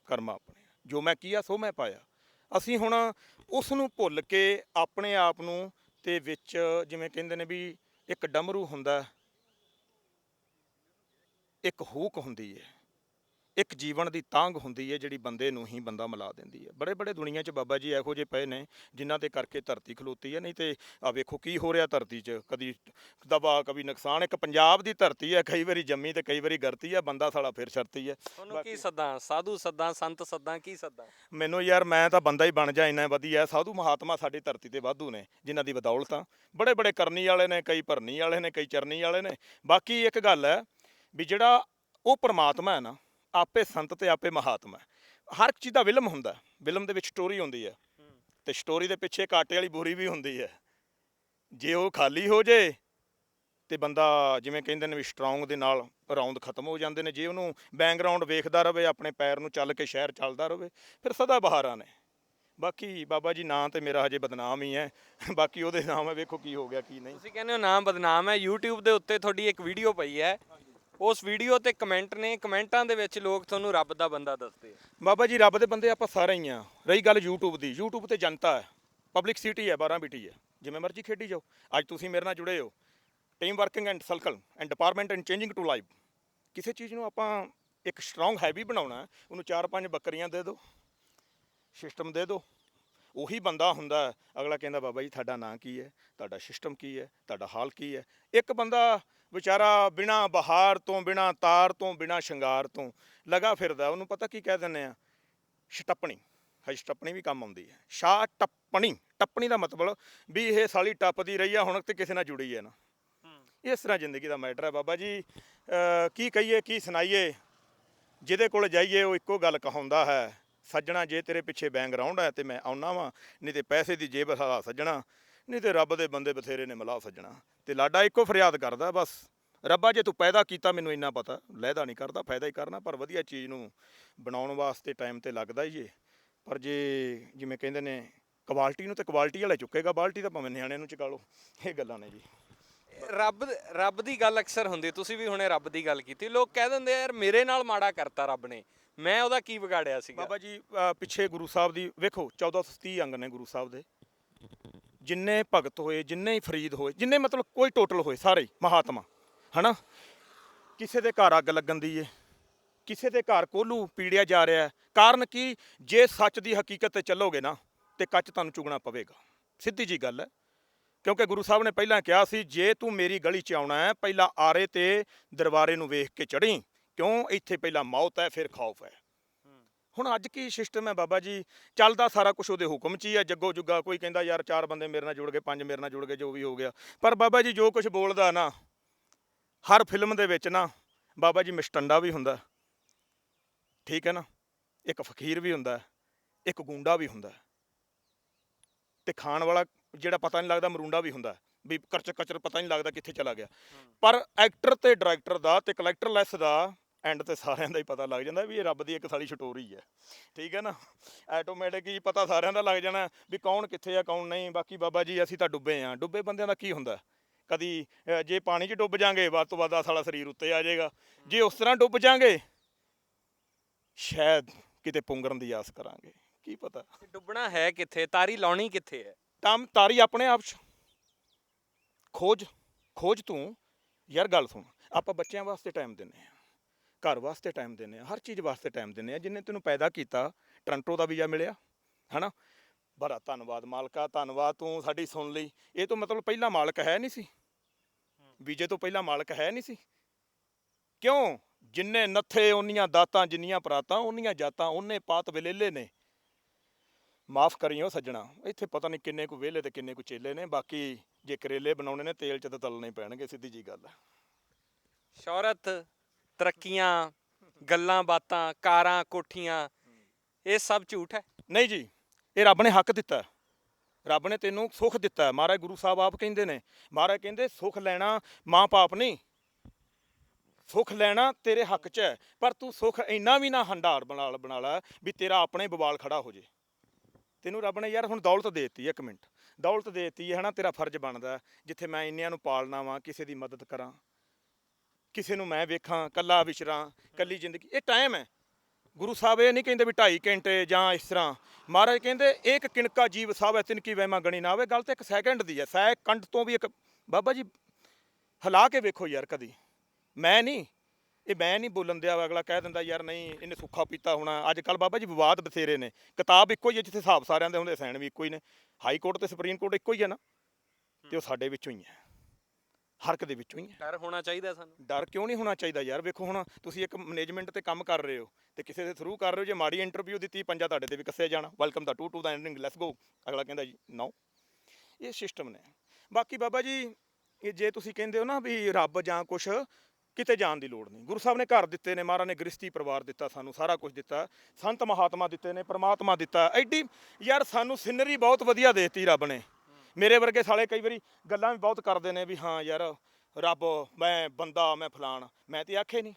ਕਰਮਾ ਆਪਣੇ। ਜੋ ਮੈਂ ਕੀਆ, ਸੋ ਮੈਂ ਪਾਇਆ। ਅਸੀਂ ਹੁਣ ਉਸ ਨੂੰ ਭੁੱਲ ਕੇ ਆਪਣੇ ਆਪ ਨੂੰ ਤੇ ਵਿੱਚ ਜਿਵੇਂ ਕਹਿੰਦੇ ਨੇ ਵੀ ਇੱਕ ਡਮਰੂ ਹੁੰਦਾ, ਇੱਕ ਹੂਕ ਹੁੰਦੀ ਹੈ। ਇੱਕ ਜੀਵਨ ਦੀ ਤਾਂਗ ਹੁੰਦੀ ਹੈ ਜਿਹੜੀ ਬੰਦੇ ਨੂੰ ਹੀ ਬੰਦਾ ਮਿਲਾ ਦਿੰਦੀ ਹੈ ਬੜੇ ਬੜੇ ਦੁਨੀਆ 'ਚ ਬਾਬਾ ਜੀ ਇਹੋ ਜਿਹੇ ਪਏ ਨੇ ਜਿਨ੍ਹਾਂ ਦੇ ਕਰਕੇ ਧਰਤੀ ਖਲੋਤੀ ਹੈ ਨਹੀਂ ਤੇ ਆ ਵੇਖੋ ਕੀ ਹੋ ਰਿਹਾ ਧਰਤੀ 'ਚ। ਕਦੀ ਦਬਾ ਕਦੀ ਨੁਕਸਾਨ। ਇੱਕ ਪੰਜਾਬ ਦੀ ਧਰਤੀ ਹੈ ਕਈ ਵਾਰੀ ਜੰਮੀ ਤੇ ਕਈ ਵਾਰੀ ਗਰਤੀ ਹੈ ਬੰਦਾ ਸਾਲਾ ਫਿਰ ਛਰਤੀ ਹੈ ਤੁਹਾਨੂੰ ਕੀ ਸੱਦਾਂ? ਸਾਧੂ ਸੱਦਾਂ ਸੰਤ ਸੱਦਾਂ ਕੀ ਸੱਦਾਂ? ਮੈਨੂੰ ਯਾਰ ਮੈਂ ਤਾਂ ਬੰਦਾ ਹੀ ਬਣ ਜਾ ਇੰਨਾ ਵਧੀਆ। ਸਾਧੂ ਮਹਾਤਮਾ ਸਾਡੀ ਧਰਤੀ ਤੇ ਵਾਧੂ ਨੇ ਜਿਨ੍ਹਾਂ ਦੀ ਬਦੌਲਤ। ਬੜੇ ਬੜੇ ਕਰਨੀ ਵਾਲੇ ਨੇ ਕਈ ਭਰਨੀ ਵਾਲੇ ਨੇ ਕਈ ਚਰਨੀ ਵਾਲੇ ਨੇ। ਬਾਕੀ ਇੱਕ ਗੱਲ ਹੈ ਵੀ ਜਿਹੜਾ ਉਹ ਪ੍ਰਮਾਤਮਾ ਹੈ ਨਾ ਆਪੇ ਸੰਤ ਤੇ ਆਪੇ ਮਹਾਤਮਾ। ਹਰ ਇੱਕ ਚੀਜ਼ ਦਾ ਵਿਲਮ ਹੁੰਦਾ। ਵਿਲਮ ਦੇ ਵਿੱਚ ਸਟੋਰੀ ਹੁੰਦੀ ਹੈ। ਤੇ ਸਟੋਰੀ ਦੇ ਪਿੱਛੇ ਕਾਟੇ ਵਾਲੀ ਬੋਰੀ ਵੀ ਹੁੰਦੀ ਹੈ। ਜੇ ਉਹ ਖਾਲੀ ਹੋ ਜੇ ਤੇ ਬੰਦਾ ਜਿਵੇਂ ਕਹਿੰਦੇ ਨੇ ਵੀ ਸਟਰੋਂਗ ਦੇ ਨਾਲ ਰੌਂਦ ਖਤਮ ਹੋ ਜਾਂਦੇ ਨੇ। ਜੇ ਉਹਨੂੰ ਬੈਕਗ੍ਰਾਉਂਡ ਵੇਖਦਾ ਰਵੇ ਆਪਣੇ ਪੈਰ ਨੂੰ ਚੱਲ ਕੇ ਸ਼ਹਿਰ ਚੱਲਦਾ ਰਵੇ ਫਿਰ ਸਦਾ ਬਹਾਰਾਂ ਨੇ। ਬਾਕੀ ਬਾਬਾ ਜੀ ਨਾਂ ਤੇ ਮੇਰਾ ਹਜੇ ਬਦਨਾਮ ਹੀ ਹੈ। ਬਾਕੀ ਉਹਦੇ ਨਾਮ ਹੈ ਵੇਖੋ ਕੀ ਹੋ ਗਿਆ ਕੀ ਨਹੀਂ। ਤੁਸੀਂ ਕਹਿੰਦੇ ਹੋ ਨਾਮ ਬਦਨਾਮ ਹੈ। YouTube ਦੇ ਉੱਤੇ ਤੁਹਾਡੀ ਇੱਕ ਵੀਡੀਓ ਪਈ ਹੈ। ਉਸ ਵੀਡੀਓ ਤੇ ਕਮੈਂਟ ਨੇ ਕਮੈਂਟਾਂ ਦੇ ਵਿੱਚ ਲੋਕ ਤੁਹਾਨੂੰ ਰੱਬ ਦਾ ਬੰਦਾ ਦੱਸਦੇ ਆ। ਬਾਬਾ ਜੀ, ਰੱਬ ਦੇ ਬੰਦੇ ਆਪਾਂ ਸਾਰੇ ਹੀ ਆ। ਰਹੀ ਗੱਲ YouTube ਦੀ। YouTube ਤੇ ਜਨਤਾ ਹੈ। ਪਬਲਿਕ ਸਿਟੀ ਹੈ 12 ਬਿਟੀ ਹੈ। ਜਿਵੇਂ ਮਰਜ਼ੀ ਖੇਡੀ ਜਾਓ। ਅੱਜ ਤੁਸੀਂ ਮੇਰੇ ਨਾਲ ਜੁੜੇ ਹੋ। Team working and circle and department and changing to life ਕਿਸੇ ਚੀਜ਼ ਨੂੰ ਆਪਾਂ ਇੱਕ ਸਟਰੋਂਗ ਹੈਵੀ ਬਣਾਉਣਾ ਉਹਨੂੰ ਚਾਰ ਪੰਜ ਬੱਕਰੀਆਂ ਦੇ ਦਿਓ। ਸਿਸਟਮ ਦੇ ਦਿਓ। ਉਹੀ ਬੰਦਾ ਹੁੰਦਾ ਅਗਲਾ ਕਹਿੰਦਾ, ਬਾਬਾ ਜੀ, ਤੁਹਾਡਾ ਨਾਂ ਕੀ ਹੈ? ਤੁਹਾਡਾ ਸਿਸਟਮ ਕੀ ਹੈ? ਤੁਹਾਡਾ ਹਾਲ ਕੀ ਹੈ? ਇੱਕ ਬੰਦਾ ਵਿਚਾਰਾ ਬਿਨਾ ਬਹਾਰ ਤੋਂ ਬਿਨਾ ਤਾਰ ਤੋਂ ਬਿਨਾ ਸ਼ਿੰਗਾਰ ਤੋਂ ਲਗਾ ਫਿਰਦਾ। ਉਹਨੂੰ ਪਤਾ ਕੀ ਕਹਿ ਦਿੰਦੇ ਆ? ਛਟਪਣੀ ਹੈ ਛਟਪਣੀ ਵੀ ਕੰਮ ਆਉਂਦੀ ਹੈ। ਸ਼ਾ ਟੱਪਣੀ। ਟੱਪਣੀ ਦਾ ਮਤਲਬ ਵੀ ਇਹ ਸਾਲੀ ਟੱਪਦੀ ਰਹੀ ਆ ਹੁਣ ਤੇ ਕਿਸੇ ਨਾਲ ਜੁੜੀ ਹੈ ਨਾ। ਇਸ ਤਰ੍ਹਾਂ ਜ਼ਿੰਦਗੀ ਦਾ ਮੈਟਰ ਹੈ ਬਾਬਾ ਜੀ। ਕੀ ਕਹੀਏ ਕੀ ਸੁਣਾਈਏ? ਜਿਹਦੇ ਕੋਲ ਜਾਈਏ ਉਹ ਇੱਕੋ ਗੱਲ ਕਹਾਉਂਦਾ ਹੈ ਸੱਜਣਾ ਜੇ ਤੇਰੇ ਪਿੱਛੇ ਬੈਕਗ੍ਰਾਉਂਡ ਹੈ ਤੇ ਮੈਂ ਆਉਣਾ ਵਾਂ ਨਹੀਂ ਤੇ ਪੈਸੇ ਦੀ ਜੇਬ ਸਾਲਾ ਸੱਜਣਾ। ਨਹੀਂ ਤੇ ਰੱਬ ਦੇ ਬੰਦੇ ਬਥੇਰੇ ਨੇ ਮਿਲਾ ਸੱਜਣਾ। ਤੇ ਲਾਡਾ ਇੱਕੋ ਫਰਿਆਦ ਕਰਦਾ ਬਸ। ਰੱਬਾ ਜੇ ਤੂੰ ਪੈਦਾ ਕੀਤਾ ਮੈਨੂੰ ਇੰਨਾ ਪਤਾ। ਲੈਦਾ ਨਹੀਂ ਕਰਦਾ ਫਾਇਦਾ ਹੀ ਕਰਨਾ ਪਰ ਵਧੀਆ ਚੀਜ਼ ਨੂੰ ਬਣਾਉਣ ਵਾਸਤੇ ਟਾਈਮ ਤੇ ਲੱਗਦਾ ਹੀ ਏ। ਪਰ ਜੇ ਜਿਵੇਂ ਕਹਿੰਦੇ ਨੇ ਕੁਆਲਿਟੀ ਨੂੰ ਤੇ ਕੁਆਲਿਟੀ ਵਾਲਾ ਚੁੱਕੇਗਾ ਬਾਲਟੀ ਤਾਂ ਭਾਵੇਂ ਨਿਆਣੇ ਨੂੰ ਚੁਕਾ ਲਓ। ਇਹ ਗੱਲਾਂ ਨੇ ਜੀ। ਰੱਬ ਰੱਬ ਦੀ ਗੱਲ ਅਕਸਰ ਹੁੰਦੀ ਤੁਸੀਂ ਵੀ ਹੁਣੇ ਰੱਬ ਦੀ ਗੱਲ ਕੀਤੀ। ਲੋਕ ਕਹਿ ਦਿੰਦੇ ਆ ਯਾਰ ਮੇਰੇ ਨਾਲ ਮਾੜਾ ਕਰਤਾ ਰੱਬ ਨੇ। ਮੈਂ ਉਹਦਾ ਕੀ ਵਿਗਾੜਿਆ ਸੀਗਾ? ਬਾਬਾ ਜੀ ਪਿੱਛੇ ਗੁਰੂ ਸਾਹਿਬ ਦੀ ਵੇਖੋ 1430 ਅੰਗ ਨੇ ਗੁਰੂ ਸਾਹਿਬ ਦੇ। ਜਿੰਨੇ ਭਗਤ ਹੋਏ, ਜਿੰਨੇ ਹੀ ਫਰੀਦ ਹੋਏ, ਜਿੰਨੇ ਮਤਲਬ ਕੋਈ ਟੋਟਲ ਹੋਏ, ਸਾਰੇ ਹੀ, ਮਹਾਤਮਾ, ਹਨਾ? ਕਿਸੇ ਦੇ ਘਰ ਅੱਗ ਲੱਗਣ ਦੀ ਏ, ਕਿਸੇ ਦੇ ਘਰ ਕੋਲੂ ਪੀੜਿਆ ਜਾ ਰਿਹਾ ਹੈ। ਕਾਰਨ ਕੀ? ਜੇ ਸੱਚ ਦੀ ਹਕੀਕਤ ਤੇ ਚੱਲੋਗੇ ਨਾ, ਤੇ ਕੱਚ ਤੁਹਾਨੂੰ ਚੁਗਣਾ ਪਵੇਗਾ। ਸਿੱਧੀ ਜੀ ਗੱਲ ਹੈ। ਕਿਉਂਕਿ ਗੁਰੂ ਸਾਹਿਬ ਨੇ ਪਹਿਲਾਂ ਕਿਹਾ ਸੀ, ਜੇ ਤੂੰ ਮੇਰੀ ਗਲੀ 'ਚ ਆਉਣਾ ਹੈ, ਪਹਿਲਾਂ ਆਰੇ ਤੇ ਦਰਬਾਰੇ ਨੂੰ ਵੇਖ ਕੇ ਚੜ੍ਹੀ। ਕਿਉਂ? ਇੱਥੇ ਪਹਿਲਾਂ ਮੌਤ ਹੈ, ਫਿਰ ਖੌਫ ਹੈ। ਹੁਣ ਅੱਜ ਕੀ ਸਿਸਟਮ ਹੈ ਬਾਬਾ ਜੀ? ਚੱਲਦਾ ਸਾਰਾ ਕੁਝ ਉਹਦੇ ਹੁਕਮ 'ਚ ਹੀ ਹੈ ਜੱਗੋ ਜੁੱਗਾ ਕੋਈ ਕਹਿੰਦਾ ਯਾਰ ਚਾਰ ਬੰਦੇ ਮੇਰੇ ਨਾਲ ਜੁੜ ਗਏ ਪੰਜ ਮੇਰੇ ਨਾਲ ਜੁੜ ਗਏ ਜੋ ਵੀ ਹੋ ਗਿਆ। ਪਰ ਬਾਬਾ ਜੀ ਜੋ ਕੁਝ ਬੋਲਦਾ ਨਾ ਹਰ ਫਿਲਮ ਦੇ ਵਿੱਚ ਨਾ ਬਾਬਾ ਜੀ ਮਿਸਟੰਡਾ ਵੀ ਹੁੰਦਾ। ਠੀਕ ਹੈ ਨਾ? ਇੱਕ ਫਕੀਰ ਵੀ ਹੁੰਦਾ ਇੱਕ ਗੁੰਡਾ ਵੀ ਹੁੰਦਾ। ਤੇ ਖਾਣ ਵਾਲਾ ਜਿਹੜਾ ਪਤਾ ਨਹੀਂ ਲੱਗਦਾ ਮਰੂੰਡਾ ਵੀ ਹੁੰਦਾ। ਵੀ ਕਰਚ ਕਚਰ ਪਤਾ ਨਹੀਂ ਲੱਗਦਾ ਕਿੱਥੇ ਚਲਾ ਗਿਆ। ਪਰ ਐਕਟਰ ਤੇ ਡਾਇਰੈਕਟਰ ਦਾ ਤੇ ਕਲੈਕਟਰ ਲੈਸ ਦਾ ਐਂਡ ਤੇ ਸਾਰਿਆਂ ਦਾ ਹੀ ਪਤਾ ਲੱਗ ਜਾਂਦਾ ਵੀ ਇਹ ਰੱਬ ਦੀ ਇੱਕ ਸਾਲੀ ਛਟੋਰੀ ਹੈ। ਠੀਕ ਹੈ ਨਾ? ਆਟੋਮੈਟਿਕ ਹੀ ਪਤਾ ਸਾਰਿਆਂ ਦਾ ਲੱਗ ਜਾਣਾ ਵੀ ਕੌਣ ਕਿੱਥੇ ਆ ਕੌਣ ਨਹੀਂ। ਬਾਕੀ ਬਾਬਾ ਜੀ ਅਸੀਂ ਤਾਂ ਡੁੱਬੇ ਆ ਡੁੱਬੇ ਬੰਦਿਆਂ ਦਾ ਕੀ ਹੁੰਦਾ? ਕਦੀ ਜੇ ਪਾਣੀ 'ਚ ਡੁੱਬ ਜਾਾਂਗੇ ਵੱਧ ਤੋਂ ਵੱਧ ਸਾਲਾ ਸਰੀਰ ਉੱਤੇ ਆ ਜਾਏਗਾ। ਜੇ ਉਸ ਤਰ੍ਹਾਂ ਡੁੱਬ ਜਾਾਂਗੇ ਸ਼ਾਇਦ ਕਿਤੇ ਪੁੰਗਰਨ ਦੀ ਆਸ ਕਰਾਂਗੇ। ਕੀ ਪਤਾ? ਡੁੱਬਣਾ ਹੈ ਕਿੱਥੇ? ਤਾਰੀ ਲਾਉਣੀ ਕਿੱਥੇ ਹੈ? ਤਾਂ ਤਾਰੀ ਆਪਣੇ ਆਪ 'ਚ। ਖੋਜ ਖੋਜ ਤੂੰ। ਯਾਰ ਗੱਲ ਸੁਣ ਆਪਾਂ ਬੱਚਿਆਂ ਵਾਸਤੇ ਟਾਈਮ ਦਿੰਨੇ ਆ ਘਰ ਵਾਸਤੇ ਟਾਈਮ ਦਿੰਨੇ ਆ ਹਰ ਚੀਜ਼ ਵਾਸਤੇ ਟਾਈਮ ਦਿੰਨੇ ਆ ਜਿੰਨੇ ਤੈਨੂੰ ਪੈਦਾ ਕੀਤਾ ਟ੍ਰਾਂਟੋ ਦਾ ਵੀਜ਼ਾ ਮਿਲਿਆ ਹਨਾ? ਬੜਾ ਧੰਨਵਾਦ ਮਾਲਕਾ ਧੰਨਵਾਦ ਤੂੰ ਸਾਡੀ ਸੁਣ ਲਈ। ਇਹ ਤੋਂ ਮਤਲਬ ਪਹਿਲਾਂ ਮਾਲਕ ਹੈ ਨਹੀਂ ਸੀ। ਵੀਜ਼ੇ ਤੋਂ ਪਹਿਲਾਂ ਮਾਲਕ ਹੈ ਨਹੀਂ ਸੀ। ਕਿਉਂ? ਜਿੰਨੇ ਨੱਥੇ ਉਹਨੀਆਂ ਦਾਤਾਂ ਜਿੰਨੀਆਂ ਪਰਾਤਾਂ ਉਹਨੀਆਂ ਜਾਤਾਂ ਉਹਨੇ ਪਾਤ ਵਿਲੇਲੇ ਨੇ। ਮਾਫ ਕਰਿਓ ਸੱਜਣਾ ਇੱਥੇ ਪਤਾ ਨਹੀਂ ਕਿੰਨੇ ਕੁ ਵਿਹਲੇ ਤੇ ਕਿੰਨੇ ਕੁ ਚੇਲੇ ਨੇ ਬਾਕੀ ਜੇ ਕਰੇਲੇ ਬਣਾਉਣੇ ਨੇ ਤੇਲ 'ਚ ਤਾਂ ਤਲਣੇ ਪੈਣਗੇ ਸਿੱਧੀ ਜੀ ਗੱਲ ਹੈ। ਸ਼ੌਹਰਤ ਤਰੱਕੀਆਂ, ਗੱਲਾਂ ਬਾਤਾਂ, ਕਾਰਾਂ, ਕੋਠੀਆਂ, ਇਹ ਸਭ ਝੂਠ ਹੈ। ਨਹੀਂ ਜੀ, ਇਹ ਰੱਬ ਨੇ ਹੱਕ ਦਿੱਤਾ। ਰੱਬ ਨੇ ਤੈਨੂੰ ਸੁੱਖ ਦਿੱਤਾ। ਮਹਾਰਾਜ ਗੁਰੂ ਸਾਹਿਬ ਆਪ ਕਹਿੰਦੇ ਨੇ, ਮਹਾਰਾਜ ਕਹਿੰਦੇ, ਸੁੱਖ ਲੈਣਾ ਮਾਂ ਪਾਪ ਨਹੀਂ। ਸੁੱਖ ਲੈਣਾ ਤੇਰੇ ਹੱਕ 'ਚ ਹੈ। ਪਰ ਤੂੰ ਸੁੱਖ ਇੰਨਾ ਵੀ ਨਾ ਹੰਡਾਰ ਬਣਾ ਬਣਾ ਲੈ ਵੀ ਤੇਰਾ ਆਪਣੇ ਬਵਾਲ ਖੜਾ ਹੋ ਜੇ। ਤੈਨੂੰ ਰੱਬ ਨੇ ਯਾਰ ਹੁਣ ਦੌਲਤ ਦੇ ਦੇਤੀ ਇੱਕ ਮਿੰਟ। ਦੌਲਤ ਦੇ ਦਿੱਤੀ ਹੈ ਨਾ ਤੇਰਾ ਫਰਜ਼ ਬਣਦਾ ਜਿੱਥੇ ਮੈਂ ਇੰਨਿਆਂ ਨੂੰ ਪਾਲਣਾ ਵਾਂ, ਕਿਸੇ ਦੀ ਮਦਦ ਕਰਾਂ। ਕਿਸੇ ਨੂੰ ਮੈਂ ਵੇਖਾਂ ਕੱਲਾ ਵਿਚਰਾਂ ਕੱਲੀ ਜ਼ਿੰਦਗੀ। ਇਹ ਟਾਈਮ ਹੈ। ਗੁਰੂ ਸਾਹਿਬ ਇਹ ਨਹੀਂ ਕਹਿੰਦੇ ਵੀ 2.5 ਘੰਟੇ ਜਾਂ ਇਸ ਤਰ੍ਹਾਂ। ਮਹਾਰਾਜ ਕਹਿੰਦੇ, ਇੱਕ ਕਿਣਕਾ ਜੀਵ ਸਾਹਿਬ ਹੈ, ਤਿਨ ਕੀ ਵਹਿਮਾ ਗਣੀ ਨਾ ਹੋਵੇ ਗੱਲ ਤਾਂ ਇੱਕ ਸੈਕਿੰਡ ਦੀ ਹੈ। ਸੈਕਿੰਡ ਤੋਂ ਵੀ ਇੱਕ, ਬਾਬਾ ਜੀ, ਹਿਲਾ ਕੇ ਵੇਖੋ ਯਾਰ ਕਦੀ। ਮੈਂ ਨਹੀਂ। ਇਹ ਮੈਂ ਨਹੀਂ ਬੋਲਣ ਦਿਆ ਅਗਲਾ ਕਹਿ ਦਿੰਦਾ, ਯਾਰ ਨਹੀਂ, ਇਹਨੇ ਸੁੱਖਾ ਪੀਤਾ ਹੋਣਾ। ਅੱਜ ਕੱਲ ਬਾਬਾ ਜੀ ਵਿਵਾਦ ਬਥੇਰੇ ਨੇ। ਕਿਤਾਬ ਇੱਕੋ ਹੀ ਹੈ ਜਿੱਥੇ ਹਿਸਾਬ ਸਾਰਿਆਂ ਦੇ ਹੁੰਦੇ, ਸੈਣ ਵੀ ਇੱਕੋ ਹੀ ਨੇ। ਹਾਈ ਕੋਰਟ ਤੇ ਸੁਪਰੀਮ ਕੋਰਟ ਇੱਕੋ ਹੀ ਹੈ ਨਾ। ਤੇ ਉਹ ਸਾਡੇ ਵਿੱਚੋਂ ਹੀ ਹੈ। ਹਰ ਇੱਕ ਦੇ ਵਿੱਚੋਂ ਹੀ ਹੈ। ਡਰ ਹੋਣਾ ਚਾਹੀਦਾ ਸਾਨੂੰ। ਡਰ ਕਿਉਂ ਨਹੀਂ ਹੋਣਾ ਚਾਹੀਦਾ ਯਾਰ? ਵੇਖੋ ਹੁਣ ਤੁਸੀਂ ਇੱਕ ਮੈਨੇਜਮੈਂਟ ਤੇ ਕੰਮ ਕਰ ਰਹੇ ਹੋ ਤੇ ਕਿਸੇ ਦੇ ਥਰੂ ਕਰ ਰਹੇ ਹੋ ਜੇ ਮਾੜੀ ਇੰਟਰਵਿਊ ਦਿੱਤੀ ਪੰਜਾ ਤੁਹਾਡੇ ਤੇ ਵੀ ਕੱਸਿਆ ਜਾਣਾ। ਵੈਲਕਮ ਦਾ ਟੂ ਟੂ ਦਾ ਐਂਡਿੰਗ ਲੈਟਸ ਗੋ ਅਗਲਾ ਕਹਿੰਦਾ ਜੀ ਨੋ ਇਹ ਸਿਸਟਮ ਨੇ। ਬਾਕੀ ਬਾਬਾ ਜੀ ਇਹ ਜੇ ਤੁਸੀਂ ਕਹਿੰਦੇ ਹੋ ਨਾ ਵੀ ਰੱਬ ਜਾਂ ਕੁਛ ਕਿਤੇ ਜਾਣ ਦੀ ਲੋੜ ਨਹੀਂ। ਗੁਰੂ ਸਾਹਿਬ ਨੇ ਘਰ ਦਿੱਤੇ ਨੇ ਮਹਾਰਾਜ ਨੇ ਗ੍ਰਸਤੀ ਪਰਿਵਾਰ ਦਿੱਤਾ ਸਾਨੂੰ ਸਾਰਾ ਕੁਝ ਦਿੱਤਾ। ਸੰਤ ਮਹਾਤਮਾ ਦਿੱਤੇ ਨੇ ਪ੍ਰਮਾਤਮਾ ਦਿੱਤਾ। ਐਡੀ ਯਾਰ ਸਾਨੂੰ ਸਿਨਰੀ ਬਹੁਤ ਵਧੀਆ ਦੇਤੀ ਰੱਬ ਨੇ। ਮੇਰੇ ਵਰਗੇ ਸਾਲੇ ਕਈ ਵਾਰੀ ਗੱਲਾਂ ਵੀ ਬਹੁਤ ਕਰਦੇ ਨੇ ਵੀ ਹਾਂ ਯਾਰ, ਰੱਬ, ਮੈਂ ਬੰਦਾ, ਮੈਂ ਫਲਾਣ। ਮੈਂ ਤੇ ਆਖੇ ਨਹੀਂ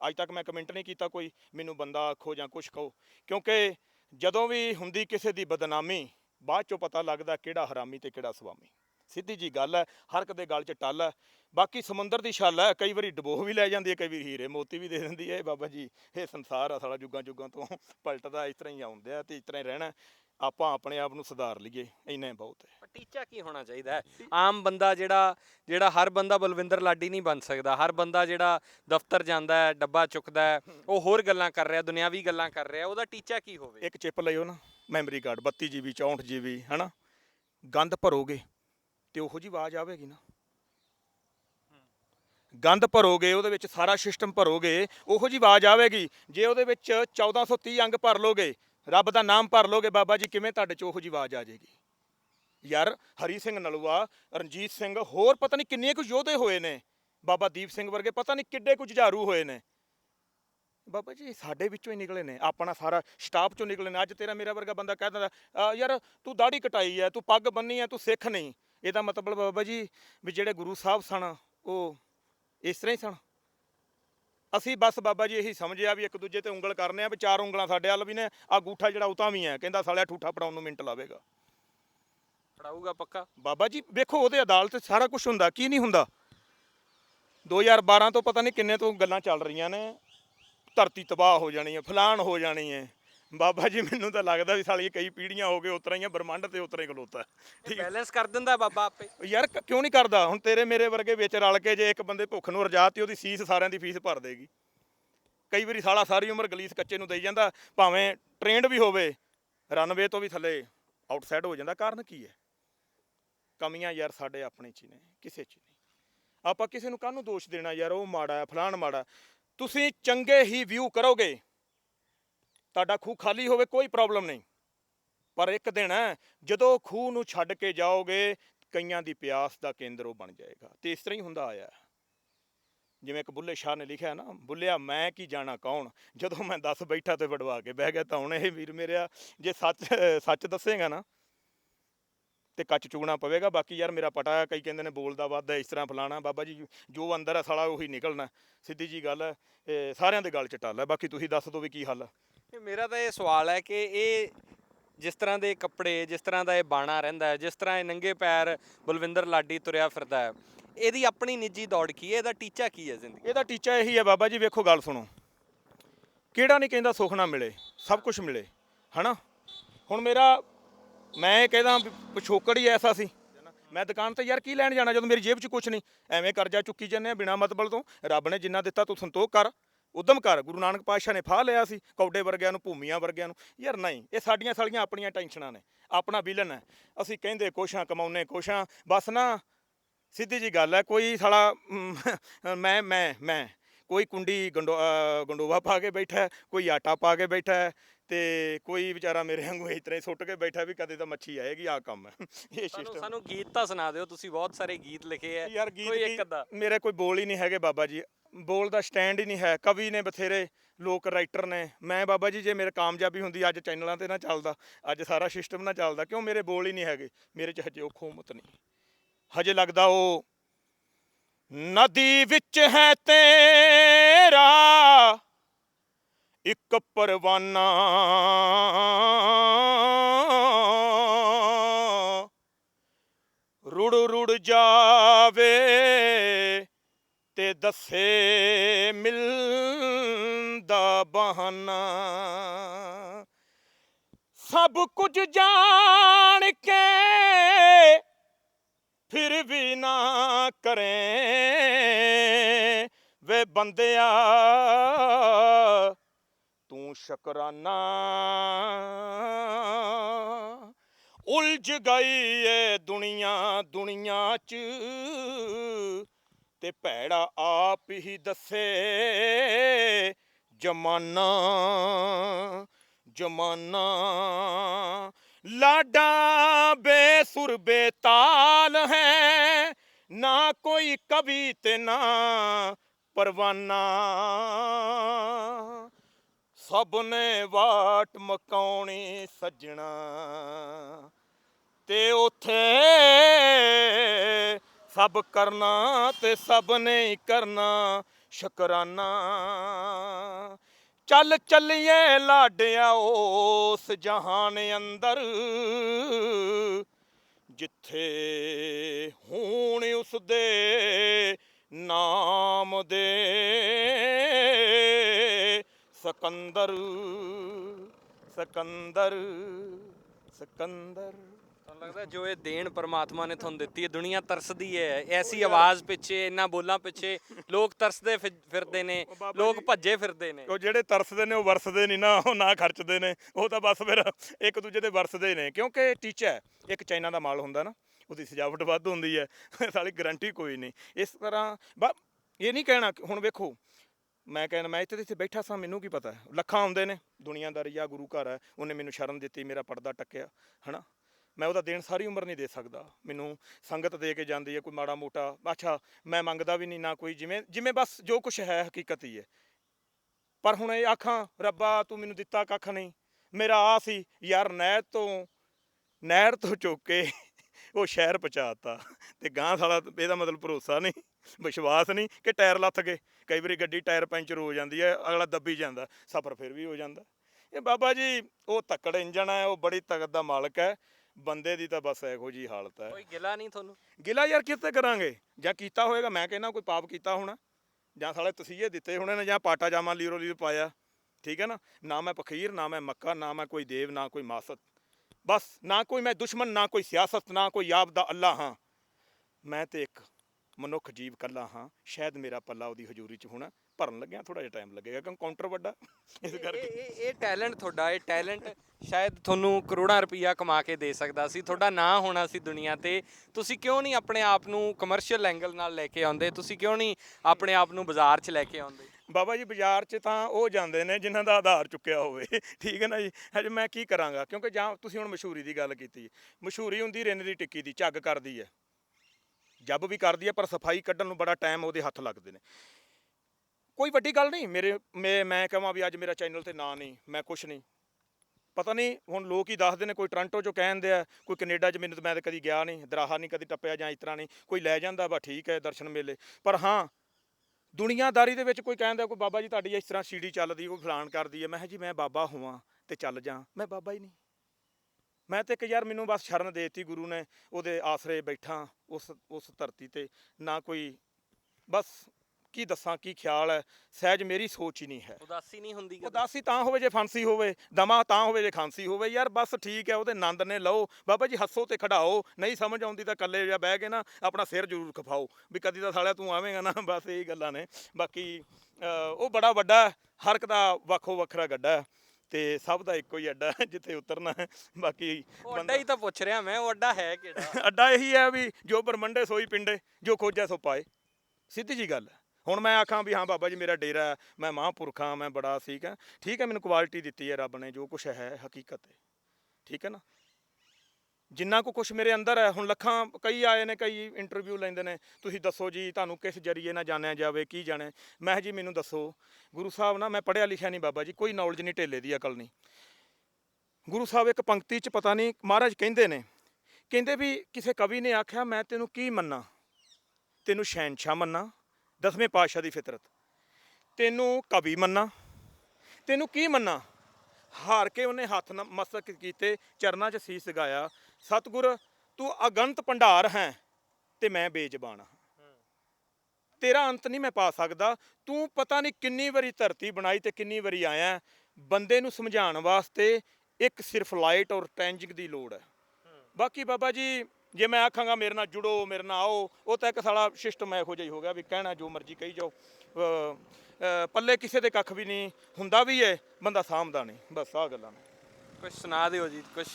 ਅੱਜ ਤੱਕ ਮੈਂ ਕਮੈਂਟ ਨਹੀਂ ਕੀਤਾ ਕੋਈ, ਮੈਨੂੰ ਬੰਦਾ ਆਖੋ ਜਾਂ ਕੁਛ ਕਹੋ। ਕਿਉਂਕਿ ਜਦੋਂ ਵੀ ਹੁੰਦੀ ਕਿਸੇ ਦੀ ਬਦਨਾਮੀ, ਬਾਅਦ ਚੋਂ ਪਤਾ ਲੱਗਦਾ ਕਿਹੜਾ ਹਰਾਮੀ ਤੇ ਕਿਹੜਾ ਸੁਆਮੀ ਸਿੱਧੀ ਜੀ ਗੱਲ ਹੈ, ਹਰ ਇੱਕ ਦੇ ਗੱਲ 'ਚ ਟੱਲ ਹੈ। ਬਾਕੀ ਸਮੁੰਦਰ ਦੀ ਛੱਲ ਹੈ, ਕਈ ਵਾਰੀ ਡਬੋਹ ਵੀ ਲੈ ਜਾਂਦੀ ਹੈ, ਕਈ ਵਾਰੀ ਹੀਰੇ ਮੋਤੀ ਵੀ ਦੇ ਦਿੰਦੀ ਹੈ। ਇਹ ਬਾਬਾ ਜੀ, ਇਹ ਸੰਸਾਰ ਆ ਸਾਲਾ ਜੁਗਾਂ ਜੁਗਾਂ ਤੋਂ ਪਲਟਦਾ, ਇਸ ਤਰ੍ਹਾਂ ਹੀ ਆਉਂਦਾ ਹੈ ਤੇ ਇਸ ਤਰ੍ਹਾਂ ਹੀ ਰਹਿਣਾ। ਆਪਾਂ ਆਪਣੇ ਆਪ ਨੂੰ ਸੁਧਾਰ ਲਈਏ ਇੰਨਾ ਹੀ ਬਹੁਤ ਹੈ। ਟੀਚਾ ਕੀ ਹੋਣਾ ਚਾਹੀਦਾ ਹੈ? ਆਮ ਬੰਦਾ ਜਿਹੜਾ ਜਿਹੜਾ ਹਰ ਬੰਦਾ ਬਲਵਿੰਦਰ ਲਾਡੀ ਨਹੀਂ ਬਣ ਸਕਦਾ ਹਰ ਬੰਦਾ ਜਿਹੜਾ ਦਫ਼ਤਰ ਜਾਂਦਾ ਹੈ ਡੱਬਾ ਚੁੱਕਦਾ ਹੈ ਉਹ ਹੋਰ ਗੱਲਾਂ ਕਰ ਰਿਹਾ ਦੁਨਿਆਵੀ ਗੱਲਾਂ ਕਰ ਰਿਹਾ ਉਹਦਾ ਟੀਚਾ ਕੀ ਹੋਵੇ? ਇੱਕ ਚਿਪ ਲਿਓ ਨਾ ਮੈਮਰੀ ਕਾਰਡ 32 GB 64 GB ਹਨਾ? ਗੰਦ ਭਰੋਗੇ ਤੇ ਉਹੋ ਜੀ ਆਵਾਜ਼ ਆਵੇਗੀ ਨਾ। ਗੰਦ ਭਰੋਗੇ ਉਹਦੇ ਵਿੱਚ ਸਾਰਾ ਸਿਸਟਮ ਭਰੋਗੇ ਉਹੋ ਜੀ ਆਵਾਜ਼ ਆਵੇਗੀ ਜੇ ਉਹਦੇ ਵਿੱਚ 1430 ਅੰਗ ਭਰ ਲੋਗੇ ਰੱਬ ਦਾ ਨਾਮ ਭਰ ਲੋਗੇ ਬਾਬਾ ਜੀ, ਕਿਵੇਂ ਤੁਹਾਡੇ ਚ ਉਹੋ ਜੀ ਆਵਾਜ਼ ਆ ਜਾਏਗੀ? ਯਾਰ, ਹਰੀ ਸਿੰਘ ਨਲੂਆ, ਰਣਜੀਤ ਸਿੰਘ, ਹੋਰ ਪਤਾ ਨਹੀਂ ਕਿੰਨੇ ਕੁ ਯੋਧੇ ਹੋਏ ਨੇ। ਬਾਬਾ ਦੀਪ ਸਿੰਘ ਵਰਗੇ ਪਤਾ ਨਹੀਂ ਕਿੱਡੇ ਕੁ ਜੁਝਾਰੂ ਹੋਏ ਨੇ। ਬਾਬਾ ਜੀ, ਸਾਡੇ ਵਿੱਚੋਂ ਹੀ ਨਿਕਲੇ ਨੇ। ਆਪਣਾ ਸਾਰਾ ਸਟਾਫ ਚੋਂ ਨਿਕਲੇ ਨੇ। ਅੱਜ ਤੇਰਾ ਮੇਰਾ ਵਰਗਾ ਬੰਦਾ ਕਹਿ ਦਿੰਦਾ ਯਾਰ, ਤੂੰ ਦਾੜੀ ਕਟਾਈ ਹੈ ਤੂੰ ਪੱਗ ਬੰਨੀ ਹੈ ਤੂੰ ਸਿੱਖ ਨਹੀਂ। ਇਹਦਾ ਮਤਲਬ ਬਾਬਾ ਜੀ ਵੀ ਜਿਹੜੇ ਗੁਰੂ ਸਾਹਿਬ ਸਨ, ਉਹ ਇਸ ਤਰ੍ਹਾਂ ਹੀ ਸਨ। ਅਸੀਂ ਬਸ ਬਾਬਾ ਜੀ ਇਹੀ ਸਮਝਿਆ ਵੀ ਇੱਕ ਦੂਜੇ ਤੇ ਉਂਗਲ ਕਰਨੇ ਆ ਵੀ ਚਾਰ ਉਂਗਲਾਂ ਸਾਡੇ ਵੱਲ ਵੀ ਨੇ ਆ ਗੂਠਾ ਜਿਹੜਾ ਉਤਾਂ ਵੀ ਹੈ ਕਹਿੰਦਾ ਸਾਲਿਆ ਠੂਠਾ ਪੜਾਉਣ ਨੂੰ ਮਿੰਟ ਲਾਵੇਗਾ। ਫੜਾਊਗਾ ਪੱਕਾ? ਬਾਬਾ ਜੀ ਵੇਖੋ ਉਹਦੇ ਅਦਾਲਤ ਸਾਰਾ ਕੁਝ ਹੁੰਦਾ ਕੀ ਨਹੀਂ ਹੁੰਦਾ? 2012 ਤੋਂ ਪਤਾ ਨਹੀਂ ਕਿੰਨੇ ਤੋਂ ਗੱਲਾਂ ਚੱਲ ਰਹੀਆਂ ਨੇ ਧਰਤੀ ਤਬਾਹ ਹੋ ਜਾਣੀ ਹੈ ਫਲਾਣ ਹੋ ਜਾਣੀ ਹੈ ਬਾਬਾ ਜੀ ਮੈਨੂੰ ਤਾਂ ਲੱਗਦਾ ਵੀ ਸਾਲੀ ਕਈ ਪੀੜ੍ਹੀਆਂ ਹੋ ਗਏ ਉਤਰਾ ਹੀ ਆ, ਬ੍ਰਹਮੰਡ ਤੇ ਉਤਰੇ ਖਲੋਤਾ ਹੈ। ਠੀਕ ਹੈ। ਬੈਲੈਂਸ ਕਰ ਦਿੰਦਾ ਬਾਬਾ ਆਪੇ। ਯਾਰ ਕ- ਕਿਉਂ ਨਹੀਂ ਕਰਦਾ? ਹੁਣ ਤੇਰੇ ਮੇਰੇ ਵਰਗੇ ਵਿੱਚ ਰਲ ਕੇ ਜੇ ਇੱਕ ਬੰਦੇ ਭੁੱਖ ਨੂੰ ਰਜਾ ਤੇ ਉਹਦੀ ਸੀਸ ਸਾਰਿਆਂ ਦੀ ਫੀਸ ਭਰ ਦੇਗੀ। ਕਈ ਵਾਰੀ ਸਾਲਾ ਸਾਰੀ ਉਮਰ ਗਲੀਸ ਕੱਚੇ ਨੂੰ ਦੇਈ ਜਾਂਦਾ ਭਾਵੇਂ ਟ੍ਰੇਨਡ ਵੀ ਹੋਵੇ ਰਨਵੇ ਤੋਂ ਵੀ ਥੱਲੇ ਆਊਟਸਾਈਡ ਹੋ ਜਾਂਦਾ ਕਾਰਨ ਕੀ ਹੈ? ਕਮੀਆਂ ਯਾਰ ਸਾਡੇ ਆਪਣੇ ਚ ਹੀ ਨੇ ਕਿਸੇ ਚ ਨਹੀਂ। ਆਪਾਂ ਕਿਸੇ ਨੂੰ ਕਾਹਨੂੰ ਦੋਸ਼ ਦੇਣਾ ਯਾਰ? ਉਹ ਮਾੜਾ ਹੈ ਫਲਾਣ ਮਾੜਾ ਹੈ। ਤੁਸੀਂ ਚੰਗੇ ਹੀ ਵਿਊ ਕਰੋਗੇ। ਤੁਹਾਡਾ ਖੂਹ ਖਾਲੀ ਹੋਵੇ, ਕੋਈ ਪ੍ਰੋਬਲਮ ਨਹੀਂ। ਪਰ ਇੱਕ ਦਿਨ ਹੈ ਜਦੋਂ ਖੂਹ ਨੂੰ ਛੱਡ ਕੇ ਜਾਓਗੇ, ਕਈਆਂ ਦੀ ਪਿਆਸ ਦਾ ਕੇਂਦਰ ਉਹ ਬਣ ਜਾਏਗਾ। ਤੇ ਇਸ ਤਰ੍ਹਾਂ ਹੀ ਹੁੰਦਾ ਆਇਆ ਜਿਵੇਂ ਇੱਕ ਬੁੱਲੇ ਸ਼ਾਹ ਨੇ ਲਿਖਿਆ ਨਾ, ਬੁੱਲਿਆ, ਮੈਂ ਕੀ ਜਾਣਾ, ਕੌਣ? ਜਦੋਂ ਮੈਂ ਦੱਸ ਬੈਠਾ ਤੇ ਵਡਵਾ ਕੇ ਬਹਿ ਗਿਆ ਤਾਂ ਹੁਣ ਇਹ ਵੀਰ ਮੇਰਿਆ ਜੇ ਸੱਚ ਸੱਚ ਦੱਸੇਗਾ ਨਾ, ਤੇ ਕੱਚ ਚੁਗਣਾ ਪਵੇਗਾ। ਬਾਕੀ ਯਾਰ ਮੇਰਾ ਪਟਾ ਹੈ ਕਈ ਕਹਿੰਦੇ ਨੇ ਬੋਲਦਾ ਵੱਧ ਹੈ ਇਸ ਤਰ੍ਹਾਂ ਫਲਾਣਾ। ਬਾਬਾ ਜੀ, ਜੋ ਅੰਦਰ ਹੈ ਸਾਲਾ ਉਹੀ ਨਿਕਲਣਾ। ਸਿੱਧੀ ਜੀ ਗੱਲ ਹੈ ਸਾਰਿਆਂ ਦੇ ਗੱਲ ਚ ਟੱਲ ਹੈ ਬਾਕੀ ਤੁਸੀਂ ਦੱਸ ਦਿਓ ਵੀ ਕੀ ਹੱਲ। ਹੈ ਮੇਰਾ ਤਾਂ ਇਹ ਸਵਾਲ ਹੈ ਕਿ ਇਹ ਜਿਸ ਤਰ੍ਹਾਂ ਦੇ ਕੱਪੜੇ, ਜਿਸ ਤਰ੍ਹਾਂ ਦਾ ਇਹ ਬਾਣਾ ਰਹਿੰਦਾ ਹੈ, ਜਿਸ ਤਰ੍ਹਾਂ ਇਹ ਨੰਗੇ ਪੈਰ ਬਲਵਿੰਦਰ ਲਾਡੀ ਤੁਰਿਆ ਫਿਰਦਾ ਹੈ, ਇਹਦੀ ਆਪਣੀ ਨਿੱਜੀ ਦੌੜ ਕੀ ਹੈ? ਇਹਦਾ ਟੀਚਾ ਕੀ ਹੈ ਜ਼ਿੰਦਗੀ ਇਹਦਾ ਟੀਚਾ ਇਹੀ ਹੈ ਬਾਬਾ ਜੀ, ਵੇਖੋ ਗੱਲ ਸੁਣੋ। ਕਿਹੜਾ ਨਹੀਂ ਕਹਿੰਦਾ ਸੁੱਖ ਨਾ ਮਿਲੇ, ਸਭ ਕੁਝ ਮਿਲੇ, ਹਨਾ? ਹੁਣ ਮੇਰਾ, ਮੈਂ ਇਹ ਕਹਿੰਦਾ ਪਿਛੋਕੜ ਹੀ ਐਸਾ ਸੀ। ਮੈਂ ਦੁਕਾਨ ਤੇ ਯਾਰ ਕੀ ਲੈਣ ਜਾਣਾ ਜਦੋਂ ਮੇਰੀ ਜੇਬ 'ਚ ਕੁਝ ਨਹੀਂ ਐਵੇਂ ਕਰਜ਼ਾ ਚੁੱਕੀ ਜਾਂਦੇ ਆ ਬਿਨਾ ਮਤਲਬ ਤੋਂ, ਰੱਬ ਨੇ ਜਿੰਨਾ ਦਿੱਤਾ ਤੂੰ ਸੰਤੋਖ ਕਰ। ਉਦਮ ਕਰ ਗੁਰੂ ਨਾਨਕ ਪਾਤਸ਼ਾਹ ਨੇ ਫਾਹ ਲਿਆ ਸੀ ਕੌਡੇ ਵਰਗਿਆਂ ਨੂੰ ਭੂਮੀਆਂ ਵਰਗਿਆਂ ਨੂੰ। ਯਾਰ ਨਹੀਂ ਇਹ ਸਾਡੀਆਂ ਸਾਲੀਆਂ ਆਪਣੀਆਂ ਟੈਨਸ਼ਨਾਂ ਨੇ ਆਪਣਾ ਵਿਲਨ ਹੈ। ਅਸੀਂ ਕਹਿੰਦੇ ਕੋਸ਼ਾਂ ਕਮਾਉਨੇ ਕੋਸ਼ਾਂ ਬਸ ਨਾ ਸਿੱਧੀ ਜੀ ਗੱਲ ਹੈ ਕੋਈ ਸਾਲਾ ਮੈਂ ਮੈਂ ਮੈਂ ਕੋਈ ਕੁੰਡੀ ਗੰਡੋਵਾ ਪਾ ਕੇ ਬੈਠਾ ਕੋਈ ਆਟਾ ਪਾ ਕੇ ਬੈਠਾ ਤੇ ਕੋਈ ਵਿਚਾਰਾ ਮੇਰੇ ਵਾਂਗੂ ਇਸ ਤਰ੍ਹਾਂ ਹੀ ਸੁੱਟ ਕੇ ਬੈਠਾ ਵੀ ਕਦੇ ਤਾਂ ਮੱਛੀ ਆਏਗੀ ਆ ਕੰਮ ਹੈ। ਇਹ ਸਿਸਟਮ ਸਾਨੂੰ ਗੀਤ ਤਾਂ ਸੁਣਾ ਦਿਓ ਤੁਸੀਂ ਬਹੁਤ ਸਾਰੇ ਗੀਤ ਲਿਖੇ ਐ ਕੋਈ ਇੱਕ ਅੱਧਾ। ਮੇਰੇ ਕੋਈ ਬੋਲ ਹੀ ਨਹੀਂ ਹੈਗੇ ਬਾਬਾ ਜੀ। ਬੋਲ ਦਾ ਸਟੈਂਡ ਹੀ ਨਹੀਂ ਹੈ, ਕਵੀ ਨੇ ਬਥੇਰੇ ਲੋਕ ਰਾਈਟਰ ਨੇ। ਮੈਂ ਬਾਬਾ ਜੀ, ਜੇ ਮੇਰੇ ਕਾਮਯਾਬੀ ਹੁੰਦੀ, ਅੱਜ ਚੈਨਲਾਂ ਤੇ ਨਾ ਚੱਲਦਾ, ਅੱਜ ਸਾਰਾ ਸਿਸਟਮ ਨਾ ਚੱਲਦਾ, ਕਿਉਂ ਮੇਰੇ ਬੋਲ ਹੀ ਨਹੀਂ ਹੈਗੇ? ਮੇਰੇ ਚ ਹਜੇ ਉਹ ਖੂਮਤ ਨਹੀਂ। ਹਜੇ ਲੱਗਦਾ ਉਹ, ਨਦੀ ਵਿੱਚ ਹੈ ਤੇਰਾ ਇੱਕ ਪਰਵਾਨਾ। ਰੁੜ ਰੁੜ ਜਾਵੇ। ਤੇ ਦੱਸੇ ਮਿਲਦਾ ਬਹਾਨਾ। ਸਭ ਕੁਝ ਜਾਣ ਕੇ ਫਿਰ ਵੀ ਨਾ ਕਰੇ। ਵੇ ਬੰਦਿਆ, ਤੂੰ ਸ਼ੁਕਰਾਨਾ। ਉਲਝ ਗਈ ਏ ਦੁਨੀਆ ਦੁਨੀਆ ਚ। ਤੇ ਭੈੜਾ ਆਪ ਹੀ ਦੱਸੇ, ਜਮਾਨਾ ਜਮਾਨਾ। ਲਾਡਾ ਬੇਸੁਰ ਬੇਤਾਲ ਹੈ, ਨਾ ਕੋਈ ਕਵੀ ਤੇ ਨਾ ਪਰਵਾਨਾ। ਸਭ ਨੇ ਵਾਟ ਮਕਾਉਣੀ ਸੱਜਣਾ, ਤੇ ਉਥੇ ਸਭ ਕਰਨਾ ਤੇ ਸਭ ਨੇ ਕਰਨਾ, ਸ਼ੁਕਰਾਨਾ। ਚੱਲ ਚੱਲੀਏ ਲਾਡਿਆ ਉਸ ਜਹਾਨ ਅੰਦਰ, ਜਿੱਥੇ ਹੁਣ ਉਸ ਦੇ ਨਾਮ ਦੇ ਸਕੰਦਰ ਸਕੰਦਰ ਸਕੰਦਰ। ਲੱਗਦਾ ਜੋ ਇਹ ਦੇਣ ਪਰਮਾਤਮਾ ਨੇ ਤੁਹਾਨੂੰ ਦਿੱਤੀ ਹੈ ਦੁਨੀਆ ਤਰਸਦੀ ਹੈ। ਐਸੀ ਆਵਾਜ਼ ਪਿੱਛੇ ਇੰਨਾ ਬੋਲਾਂ ਪਿੱਛੇ ਲੋਕ ਤਰਸਦੇ ਫਿ- ਫਿਰਦੇ ਨੇ ਲੋਕ ਭੱਜੇ ਫਿਰਦੇ ਨੇ। ਉਹ ਜਿਹੜੇ ਤਰਸਦੇ ਨੇ ਉਹ ਵਰਸਦੇ ਨਹੀਂ ਨਾ ਉਹ ਨਾ ਖਰਚਦੇ ਨੇ ਉਹ ਤਾਂ ਬਸ ਫਿਰ ਇੱਕ ਦੂਜੇ ਦੇ ਵਰਸਦੇ ਨੇ। ਕਿਉਂਕਿ ਟੀਚਾ ਹੈ ਇੱਕ ਚਾਈਨਾ ਦਾ ਮਾਲ ਹੁੰਦਾ ਨਾ ਉਹਦੀ ਸਜਾਵਟ ਵੱਧ ਹੁੰਦੀ ਹੈ ਸਾਲੀ ਗਾਰੰਟੀ ਕੋਈ ਨਹੀਂ ਇਸ ਤਰ੍ਹਾਂ ਬਾ ਇਹ ਨਹੀਂ ਕਹਿਣਾ ਕਿ ਹੁਣ ਵੇਖੋ ਮੈਂ ਕਹਿੰਦਾ ਮੈਂ ਇੱਥੇ ਤੇ ਇੱਥੇ ਬੈਠਾ ਸਾਂ ਮੈਨੂੰ ਕੀ ਪਤਾ? ਲੱਖਾਂ ਆਉਂਦੇ ਨੇ ਦੁਨੀਆਦਾਰੀ ਆ ਗੁਰੂ ਘਰ ਹੈ ਉਹਨੇ ਮੈਨੂੰ ਸ਼ਰਨ ਦਿੱਤੀ ਮੇਰਾ ਪਰਦਾ ਟੱਕਿਆ ਹਨਾ? ਮੈਂ ਉਹਦਾ ਦੇਣ ਸਾਰੀ ਉਮਰ ਨਹੀਂ ਦੇ ਸਕਦਾ। ਮੈਨੂੰ ਸੰਗਤ ਦੇ ਕੇ ਜਾਂਦੀ ਹੈ, ਕੋਈ ਮਾੜਾ ਮੋਟਾ, ਅੱਛਾ, ਮੈਂ ਮੰਗਦਾ ਵੀ ਨਹੀਂ ਨਾ ਕੋਈ, ਜਿਵੇਂ ਜਿਵੇਂ ਬਸ ਜੋ ਕੁਝ ਹੈ, ਹਕੀਕਤ ਹੀ ਹੈ। ਪਰ ਹੁਣ ਇਹ ਆਖਾਂ, ਰੱਬਾ, ਤੂੰ ਮੈਨੂੰ ਦਿੱਤਾ ਕੱਖ ਨਹੀਂ। ਮੇਰਾ ਆ ਸੀ, ਯਾਰ ਨਹਿਰ ਤੋਂ ਨਹਿਰ ਤੋਂ ਚੁੱਕ ਕੇ ਉਹ ਸ਼ਹਿਰ ਪਹੁੰਚਾਤਾ। ਤੇ ਗਾਂ ਸਾਲਾ, ਇਹਦਾ ਮਤਲਬ ਭਰੋਸਾ ਨਹੀਂ, ਵਿਸ਼ਵਾਸ ਨਹੀਂ ਕਿ ਟਾਇਰ ਲੱਥ ਗਏ। ਕਈ ਵਾਰੀ ਗੱਡੀ ਟਾਇਰ ਪੈਂਚਰ ਹੋ ਜਾਂਦੀ ਹੈ, ਅਗਲਾ ਦੱਬੀ ਜਾਂਦਾ, ਸਫ਼ਰ ਫਿਰ ਵੀ ਹੋ ਜਾਂਦਾ। ਇਹ ਬਾਬਾ ਜੀ, ਉਹ ਤੱਕੜ ਇੰਜਣ ਹੈ, ਉਹ ਬੜੀ ਤਾਕਤ ਦਾ ਮਾਲਕ ਹੈ। ਬੰਦੇ ਦੀ ਤਾਂ ਬਸ ਇਹੋ ਜੀ ਹਾਲਤ ਹੈ। ਕੋਈ ਗਿਲਾ ਨਹੀਂ ਤੁਹਾਨੂੰ? ਗਿਲਾ ਯਾਰ ਕਿੱਥੇ ਕਰਾਂਗੇ? ਜਾਂ ਕੀਤਾ ਹੋਏਗਾ ਮੈਂ ਕਹਿੰਦਾ ਕੋਈ ਪਾਪ ਕੀਤਾ ਹੋਣਾ। ਜਾਂ ਸਾਲੇ ਤਸੀਹੇ ਦਿੱਤੇ ਹੋਣੇ ਨੇ ਜਾਂ ਪਾਟਾ ਜਾਮਾ ਲੀਰੋ ਲੀਰ ਪਾਇਆ। ਠੀਕ ਹੈ ਨਾ? ਨਾ ਮੈਂ ਫਕੀਰ ਨਾ ਮੈਂ ਮੱਕਾ ਨਾ ਮੈਂ ਕੋਈ ਦੇਵ ਨਾ ਕੋਈ ਮਾਸਤ। ਬਸ ਨਾ ਕੋਈ ਮੈਂ ਦੁਸ਼ਮਣ ਨਾ ਕੋਈ ਸਿਆਸਤ ਨਾ ਕੋਈ ਆਪ ਦਾ ਅੱਲਾ ਹਾਂ। ਮੈਂ ਤੇ ਇੱਕ ਮਨੁੱਖ ਜੀਵ ਕੱਲਾ ਹਾਂ। ਸ਼ਾਇਦ ਮੇਰਾ ਪੱਲਾ ਉਹਦੀ ਹਜ਼ੂਰੀ 'ਚ ਹੋਣਾ। ਭਰਨ ਲੱਗਿਆ ਥੋੜਾ ਜਿਹਾ ਟਾਈਮ ਲੱਗੇਗਾ ਕਿਉਂਕਿ ਕਾਊਂਟਰ ਵੱਡਾ ਇਸ ਕਰਕੇ। ਇਹ ਇਹ ਟੈਲੈਂਟ ਤੁਹਾਡਾ ਇਹ ਟੈਲੈਂਟ ਸ਼ਾਇਦ ਤੁਹਾਨੂੰ ਕਰੋੜਾਂ ਰੁਪਈਆ ਕਮਾ ਕੇ ਦੇ ਸਕਦਾ ਸੀ ਤੁਹਾਡਾ ਨਾਂ ਹੋਣਾ ਸੀ ਦੁਨੀਆ ਤੇ। ਤੁਸੀਂ ਕਿਉਂ ਨਹੀਂ ਆਪਣੇ ਆਪ ਨੂੰ ਕਮਰਸ਼ੀਅਲ ਐਂਗਲ ਨਾਲ ਲੈ ਕੇ ਆਉਂਦੇ? ਤੁਸੀਂ ਕਿਉਂ ਨਹੀਂ ਆਪਣੇ ਆਪ ਨੂੰ ਬਾਜ਼ਾਰ 'ਚ ਲੈ ਕੇ ਆਉਂਦੇ? ਬਾਬਾ ਜੀ ਬਾਜ਼ਾਰ 'ਚ ਤਾਂ ਉਹ ਜਾਂਦੇ ਨੇ ਜਿਨ੍ਹਾਂ ਦਾ ਆਧਾਰ ਚੁੱਕਿਆ ਹੋਵੇ। ਠੀਕ ਹੈ ਨਾ ਜੀ? ਹਜੇ ਮੈਂ ਕੀ ਕਰਾਂਗਾ? ਕਿਉਂਕਿ ਜਾਂ ਤੁਸੀਂ ਹੁਣ ਮਸ਼ਹੂਰੀ ਦੀ ਗੱਲ ਕੀਤੀ। ਮਸ਼ਹੂਰੀ ਹੁੰਦੀ ਰਿੰਨ ਦੀ ਟਿੱਕੀ ਦੀ ਝੱਗ ਕਰਦੀ ਹੈ। ਜੱਬ ਵੀ ਕਰਦੀ ਹੈ ਪਰ ਸਫ਼ਾਈ ਕੱਢਣ ਨੂੰ ਬੜਾ ਟਾਈਮ ਉਹਦੇ ਹੱਥ ਲੱਗਦੇ ਨੇ। ਕੋਈ ਵੱਡੀ ਗੱਲ ਨਹੀਂ, ਮੇਰੇ, ਮੈਂ ਮੈਂ ਕਹਾਂ ਵੀ ਅੱਜ ਮੇਰਾ ਚੈਨਲ ਤੇ ਨਾਂ ਨਹੀਂ, ਮੈਂ ਕੁਛ ਨਹੀਂ। ਪਤਾ ਨਹੀਂ, ਹੁਣ ਲੋਕ ਹੀ ਦੱਸਦੇ ਨੇ, ਕੋਈ ਟੋਰਾਂਟੋ ਚੋਂ ਕਹਿੰਦੇ ਆ, ਕੋਈ ਕੈਨੇਡਾ 'ਚ ਮੈਨੂੰ ਤਾਂ ਮੈਂ ਤਾਂ ਕਦੀ ਗਿਆ ਨਹੀਂ, ਦਰਾਹਾ ਨਹੀਂ, ਕਦੀ ਟੱਪਿਆ ਜਾਂ ਇਸ ਤਰ੍ਹਾਂ ਨਹੀਂ, ਕੋਈ ਲੈ ਜਾਂਦਾ ਵਾ ਠੀਕ ਹੈ, ਦਰਸ਼ਨ ਮੇਲੇ। ਪਰ ਹਾਂ, ਦੁਨੀਆਦਾਰੀ ਦੇ ਵਿੱਚ ਕੋਈ ਕਹਿੰਦਾ, ਕੋਈ ਬਾਬਾ ਜੀ ਤੁਹਾਡੀ ਇਸ ਤਰ੍ਹਾਂ ਸੀੜੀ ਚੱਲਦੀ ਕੋਈ ਫਲਾਣ ਕਰਦੀ ਹੈ, ਮੈਂ ਕਿਹਾ ਜੀ ਮੈਂ ਬਾਬਾ ਹੋਵਾਂ ਤੇ ਚੱਲ ਜਾਂ। ਮੈਂ ਬਾਬਾ ਹੀ ਨਹੀਂ। ਮੈਂ ਤੇ ਇੱਕ ਯਾਰ ਮੈਨੂੰ ਬਸ ਸ਼ਰਨ ਦੇਤੀ ਗੁਰੂ ਨੇ, ਉਹਦੇ ਆਸਰੇ ਬੈਠਾ ਉਸ ਉਸ ਧਰਤੀ ਤੇ, ਨਾ ਕੋਈ, ਬਸ ਕੀ ਦੱਸਾਂ ਕੀ ਖਿਆਲ ਹੈ ਸਹਿਜ ਮੇਰੀ ਸੋਚ ਹੀ ਨਹੀਂ ਹੈ। ਉਦਾਸੀ ਨਹੀਂ ਹੁੰਦੀ ਕਦੇ? ਉਦਾਸੀ ਤਾਂ ਹੋਵੇ ਜੇ ਫਾਂਸੀ ਹੋਵੇ ਦਮਾ ਤਾਂ ਹੋਵੇ ਜੇ ਖਾਂਸੀ ਹੋਵੇ ਯਾਰ ਬਸ ਠੀਕ ਹੈ ਉਹਦੇ ਆਨੰਦ ਨੇ ਲਓ ਬਾਬਾ ਜੀ ਹੱਸੋ ਤੇ ਖੜਾਓ ਨਹੀਂ ਸਮਝ ਆਉਂਦੀ ਤਾਂ ਇਕੱਲੇ ਜਾਂ ਬਹਿ ਕੇ ਨਾ ਆਪਣਾ ਸਿਰ ਜ਼ਰੂਰ ਖਪਾਓ ਵੀ ਕਦੀ ਤਾਂ ਸਾਲਿਆ ਤੂੰ ਆਵੇਂਗਾ ਨਾ ਬਸ ਇਹੀ ਗੱਲਾਂ ਨੇ। ਬਾਕੀ ਉਹ ਬੜਾ ਵੱਡਾ ਹੈ, ਹਰ ਇੱਕ ਦਾ ਵੱਖੋ ਵੱਖਰਾ ਗੱਡਾ ਹੈ ਤੇ ਸਭ ਦਾ ਇੱਕੋ ਹੀ ਅੱਡਾ ਹੈ ਜਿੱਥੇ ਉਤਰਨਾ ਹੈ ਬਾਕੀ ਉਹ ਅੱਡਾ ਹੀ ਤਾਂ ਪੁੱਛ ਰਿਹਾ ਮੈਂ ਉਹ ਅੱਡਾ ਹੈ ਕਿਹੜਾ? ਅੱਡਾ ਇਹੀ ਹੈ ਵੀ ਜੋ ਬਰਮੰਡੇ ਸੋਈ ਪਿੰਡੇ ਜੋ ਖੋਜਿਆ ਸੋ ਪਾਏ। ਸਿੱਧੀ ਜੀ ਗੱਲ ਹੈ। ਹੁਣ ਮੈਂ ਆਖਾਂ ਵੀ ਹਾਂ ਬਾਬਾ ਜੀ, ਮੇਰਾ ਡੇਰਾ ਹੈ, ਮੈਂ ਮਹਾਂਪੁਰਖਾਂ, ਮੈਂ ਬੜਾ ਠੀਕ ਹੈ ਠੀਕ ਹੈ, ਮੈਨੂੰ ਕੁਆਲਿਟੀ ਦਿੱਤੀ ਹੈ ਰੱਬ ਨੇ, ਜੋ ਕੁਝ ਹੈ, ਹਕੀਕਤ ਹੈ। ਠੀਕ ਹੈ ਨਾ? ਜਿੰਨਾ ਕੋ ਕੁਝ ਮੇਰੇ ਅੰਦਰ ਹੈ, ਹੁਣ ਲੱਖਾਂ ਕਈ ਆਏ ਨੇ, ਕਈ ਇੰਟਰਵਿਊ ਲੈਂਦੇ ਨੇ, ਤੁਸੀਂ ਦੱਸੋ ਜੀ, ਤੁਹਾਨੂੰ ਕਿਸ ਜਰੀਏ ਨਾਲ ਜਾਣਿਆ ਜਾਵੇ, ਕੀ ਜਾਣੇ ਮੈਂ ਜੀ, ਮੈਨੂੰ ਦੱਸੋ। ਗੁਰੂ ਸਾਹਿਬ ਨਾ, ਮੈਂ ਪੜਿਆ ਲਿਖਿਆ ਨਹੀਂ ਬਾਬਾ ਜੀ, ਕੋਈ ਨੌਲੇਜ ਨਹੀਂ, ਢੇਲੇ ਦੀ ਅਕਲ ਨਹੀਂ। ਗੁਰੂ ਸਾਹਿਬ ਇੱਕ ਪੰਕਤੀ ਚ ਪਤਾ ਨਹੀਂ, ਮਹਾਰਾਜ ਕਹਿੰਦੇ ਨੇ, ਕਹਿੰਦੇ ਵੀ ਕਿਸੇ ਕਵੀ ਨੇ ਆਖਿਆ, ਮੈਂ ਤੈਨੂੰ ਕੀ ਮੰਨਾਂ? ਤੈਨੂੰ ਸ਼ਹਿਨशाह ਮੰਨਾਂ? ਦਸਵੇਂ ਪਾਤਸ਼ਾਹ ਦੀ ਫਿਤਰਤ। ਤੈਨੂੰ ਕਵੀ ਮੰਨਾ, ਤੈਨੂੰ ਕੀ ਮੰਨਾ? ਹਾਰ ਕੇ ਉਹਨੇ ਹੱਥ ਨ- ਮਸਤਕ ਕੀਤੇ, ਚਰਨਾਂ 'ਚ ਸੀਸ ਗਾਇਆ, ਸਤਿਗੁਰ, ਤੂੰ ਅਗੰਤ ਭੰਡਾਰ ਹੈ ਤੇ ਮੈਂ ਬੇਜ਼ਬਾਨ ਹਾਂ। ਤੇਰਾ ਅੰਤ ਨਹੀਂ ਮੈਂ ਪਾ ਸਕਦਾ। ਤੂੰ ਪਤਾ ਨਹੀਂ ਕਿੰਨੀ ਵਾਰੀ ਧਰਤੀ ਬਣਾਈ ਤੇ ਕਿੰਨੀ ਵਾਰੀ ਆਇਆ ਬੰਦੇ ਨੂੰ ਸਮਝਾਉਣ ਵਾਸਤੇ ਇੱਕ ਸਿਰਫ ਲਾਈਟ ਔਰ ਟੈਂਜਿੰਗ ਦੀ ਲੋੜ ਹੈ। ਬਾਕੀ ਬਾਬਾ ਜੀ ਜੇ ਮੈਂ ਆਖਾਂਗਾ ਮੇਰੇ ਨਾਲ ਜੁੜੋ ਮੇਰੇ ਨਾਲ ਆਓ ਉਹ ਤਾਂ ਇੱਕ ਸਾਲਾ ਸਿਸਟਮ ਇਹੋ ਜਿਹਾ ਹੀ ਹੋ ਗਿਆ ਵੀ ਕਹਿਣਾ ਜੋ ਮਰਜ਼ੀ ਕਹੀ ਜਾਓ ਪੱਲੇ ਕਿਸੇ ਦੇ ਕੱਖ ਵੀ ਨਹੀਂ ਹੁੰਦਾ ਵੀ ਏ ਬੰਦਾ ਸਾਂਭਦਾ ਨਹੀਂ ਬਸ ਆਹ ਗੱਲਾਂ ਨੇ ਕੁਝ ਸੁਣਾ ਦਿਓ ਜੀ ਕੁਝ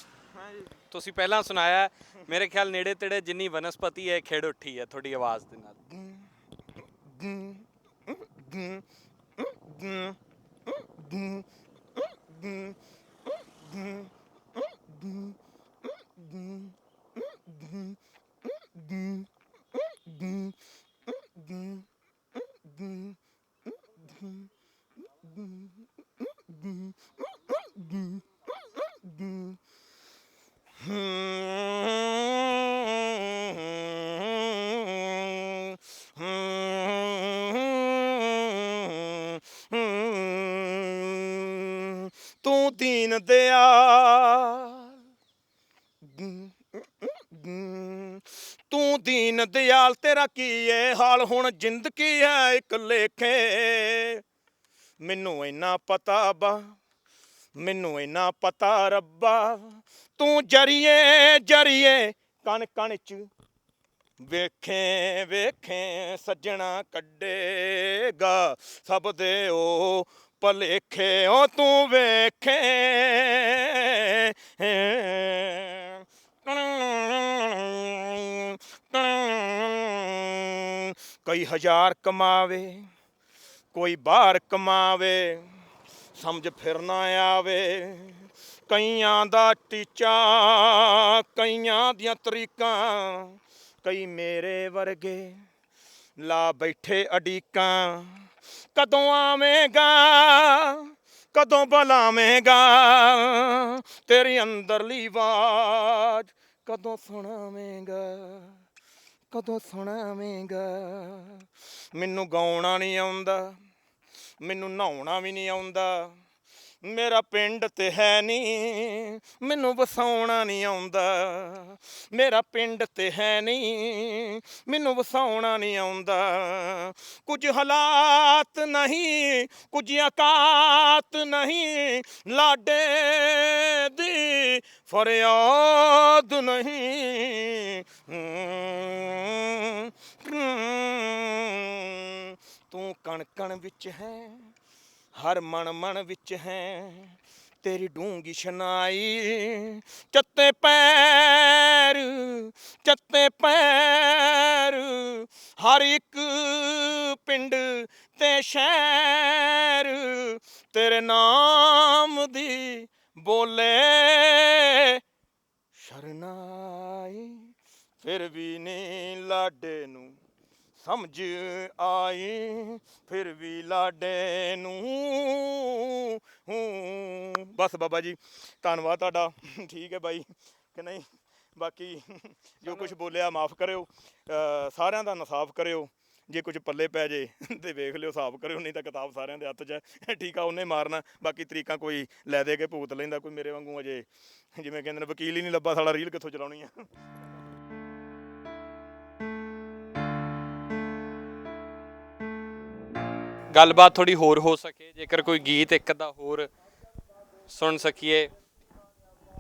ਤੁਸੀਂ ਪਹਿਲਾਂ ਸੁਣਾਇਆ। ਮੇਰੇ ਖਿਆਲ ਨੇੜੇ ਤੇੜੇ ਜਿੰਨੀ ਵਨਸਪਤੀ ਹੈ ਖੇੜ ਉੱਠੀ ਹੈ ਤੁਹਾਡੀ ਆਵਾਜ਼ ਦੇ ਨਾਲ ਤੂੰ ਦੀਨ ਦਿਆਲ ਤੂੰ ਦੀਨ ਦਿਆਲ ਤੇਰਾ ਕੀ ਏ? ਹਾਲ ਹੁਣ ਜ਼ਿੰਦਗੀ ਹੈ ਇੱਕ ਲੇਖੇ? ਮੈਨੂੰ ਇੰਨਾ ਪਤਾ ਬਾ, ਮੈਨੂੰ ਇੰਨਾ ਪਤਾ ਰੱਬਾ। ਤੂੰ ਜਰੀਏ ਜਰੀਏ ਕਣ ਕਣ ਚ ਵੇਖੇ ਵੇਖੇ, ਸੱਜਣਾ ਕੱਢੇਗਾ ਸਭ ਦੇ ਉਹ ਭਲੇਖੇ। ਓ ਤੂੰ ਵੇਖੇ। ਕਈ ਹਜ਼ਾਰ ਕਮਾਵੇ, ਕੋਈ ਬਾਹਰ ਕਮਾਵੇ, ਸਮਝ ਫਿਰ ਨਾ ਆਵੇ। ਕਈਆਂ ਦਾ ਟੀਚਾ, ਕਈਆਂ ਦੀਆਂ ਤਰੀਕਾਂ, ਕਈ ਮੇਰੇ ਵਰਗੇ ਲਾ ਬੈਠੇ ਅਡੀਕਾਂ ਕਦੋਂ ਆਵੇਂਗਾ, ਕਦੋਂ ਬੁਲਾਵੇਂਗਾ, ਤੇਰੀ ਅੰਦਰਲੀ ਆਵਾਜ਼ ਕਦੋਂ ਸੁਣਾਵੇਂਗਾ? ਕਦੋਂ ਸੁਣਾਵੇਂਗਾ? ਮੈਨੂੰ ਗਾਉਣਾ ਨਹੀਂ ਆਉਂਦਾ, ਮੈਨੂੰ ਨਹਾਉਣਾ ਵੀ ਨਹੀਂ ਆਉਂਦਾ। ਮੇਰਾ ਪਿੰਡ ਤੇ ਹੈ ਨਹੀਂ, ਮੈਨੂੰ ਵਸਾਉਣਾ ਨਹੀਂ ਆਉਂਦਾ। ਮੇਰਾ ਪਿੰਡ ਤੇ ਹੈ ਨਹੀਂ, ਮੈਨੂੰ ਵਸਾਉਣਾ ਨਹੀਂ ਆਉਂਦਾ। ਕੁਝ ਹਾਲਾਤ ਨਹੀਂ, ਕੁਝ ਔਕਾਤ ਨਹੀਂ, ਲਾਡੇ ਦੀ ਫਰਿਆਦ ਨਹੀਂ। ਕਣ ਕਣ ਵਿੱਚ ਹੈ, ਹਰ ਮਨ ਮਨ ਵਿੱਚ ਹੈ, ਤੇਰੀ ਡੂੰਗੀ ਸ਼ਨਾਈ ਚੱਤੇ ਪੈਰ ਚੱਤੇ ਪੈਰ, ਹਰ ਇੱਕ ਪਿੰਡ ਤੇ ਸ਼ਹਿਰ ਤੇਰੇ ਨਾਮ ਦੀ ਬੋਲੇ ਸ਼ਰਨਾਈ, ਫਿਰ ਵੀ ਨਹੀਂ ਲਾਡੇ ਨੂੰ ਸਮਝ ਆਈ ਫਿਰ ਵੀ ਲਾਡੇ ਨੂੰ। ਹੂੰ ਬਸ ਬਾਬਾ ਜੀ ਧੰਨਵਾਦ ਤੁਹਾਡਾ। ਠੀਕ ਹੈ ਬਾਈ ਕਿ ਨਹੀਂ? ਬਾਕੀ ਜੋ ਕੁਝ ਬੋਲਿਆ ਮਾਫ ਕਰਿਓ। ਸਾਰਿਆਂ ਦਾ ਇਨਸਾਫ ਕਰਿਓ। ਜੇ ਕੁਝ ਪੱਲੇ ਪੈ ਜੇ ਤੇ ਵੇਖ ਲਿਓ ਹਿਸਾਬ ਕਰਿਓ ਨਹੀਂ ਤਾਂ ਕਿਤਾਬ ਸਾਰਿਆਂ ਦੇ ਹੱਥ 'ਚ ਹੈ। ਠੀਕ ਆ ਉਹਨੇ ਮਾਰਨਾ। ਬਾਕੀ ਤਰੀਕਾਂ ਕੋਈ ਲੈ ਦੇ ਕੇ ਭੂਤ ਲੈਂਦਾ ਕੋਈ ਮੇਰੇ ਵਾਂਗੂ ਅਜੇ ਜਿਵੇਂ ਕਹਿੰਦੇ ਨੇ ਵਕੀਲ ਹੀ ਨਹੀਂ ਲੱਭਾ ਸਾਲਾ ਰੀਲ ਕਿੱਥੋਂ ਚਲਾਉਣੀ ਆ? ਗੱਲਬਾਤ ਥੋੜੀ ਹੋਰ ਹੋ ਸਕੇ ਜੇਕਰ ਕੋਈ ਗੀਤ ਇੱਕ ਦਾ ਹੋਰ ਸੁਣ ਸਕੀਏ।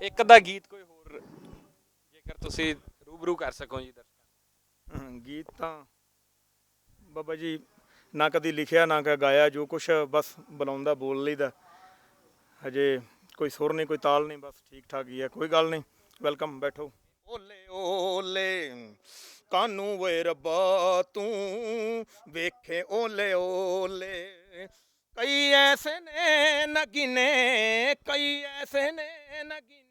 ਇੱਕ ਦਾ ਗੀਤ ਕੋਈ ਹੋਰ ਜੇਕਰ ਤੁਸੀਂ ਰੂਬਰੂ ਕਰ ਸਕੋ ਜੀ ਦਰਸ਼ਕਾਂ ਗੀਤ ਤਾਂ ਬਾਬਾ ਜੀ ਨਾ ਕਦੀ ਲਿਖਿਆ ਨਾ ਕ ਗਾਇਆ ਜੋ ਕੁਛ ਬਸ ਬੁਲਾਉਂਦਾ ਬੋਲ ਲਈਦਾ। ਹਜੇ ਕੋਈ ਸੁਰ ਨਹੀਂ ਕੋਈ ਤਾਲ ਨਹੀਂ ਬਸ ਠੀਕ ਠਾਕ ਹੀ ਹੈ ਕੋਈ ਗੱਲ ਨਹੀਂ ਵੈਲਕਮ ਬੈਠੋ। ਓਲੇ ਓਲੇ ਕਾਨੂੰ ਵੇ ਰੱਬਾ ਤੂੰ? ਵੇਖੇ ਓਲੇ ਓਲੇ। ਕਈ ਐਸੇ ਨੇ ਨਗੀਨੇ ਕਈ ਐਸੇ ਨੇ ਨਗੀਨੇ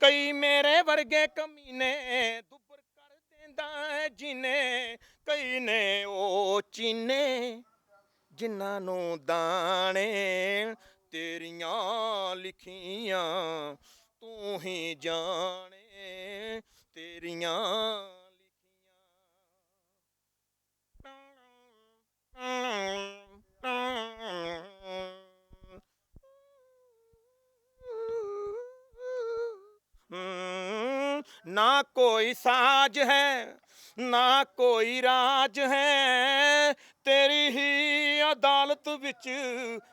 ਕਈ ਮੇਰੇ ਵਰਗੇ ਕਮੀਨੇ, ਦੁੱਬਰ ਕਰ ਦਿੰਦਾ ਹੈ ਜਿਨੇ। ਕਈ ਨੇ ਉਹ ਚੀਨੇ, ਜਿਨ੍ਹਾਂ ਨੂੰ ਦਾਣੇ ਤੇਰੀਆਂ ਲਿਖੀਆਂ, ਤੂੰ ਹੀ ਜਾਣੇ ਤੇਰੀਆਂ। ਨਾ ਕੋਈ ਸਾਜ ਹੈ, ਨਾ ਕੋਈ ਰਾਜ ਹੈ, ਤੇਰੀ ਹੀ ਅਦਾਲਤ ਵਿੱਚ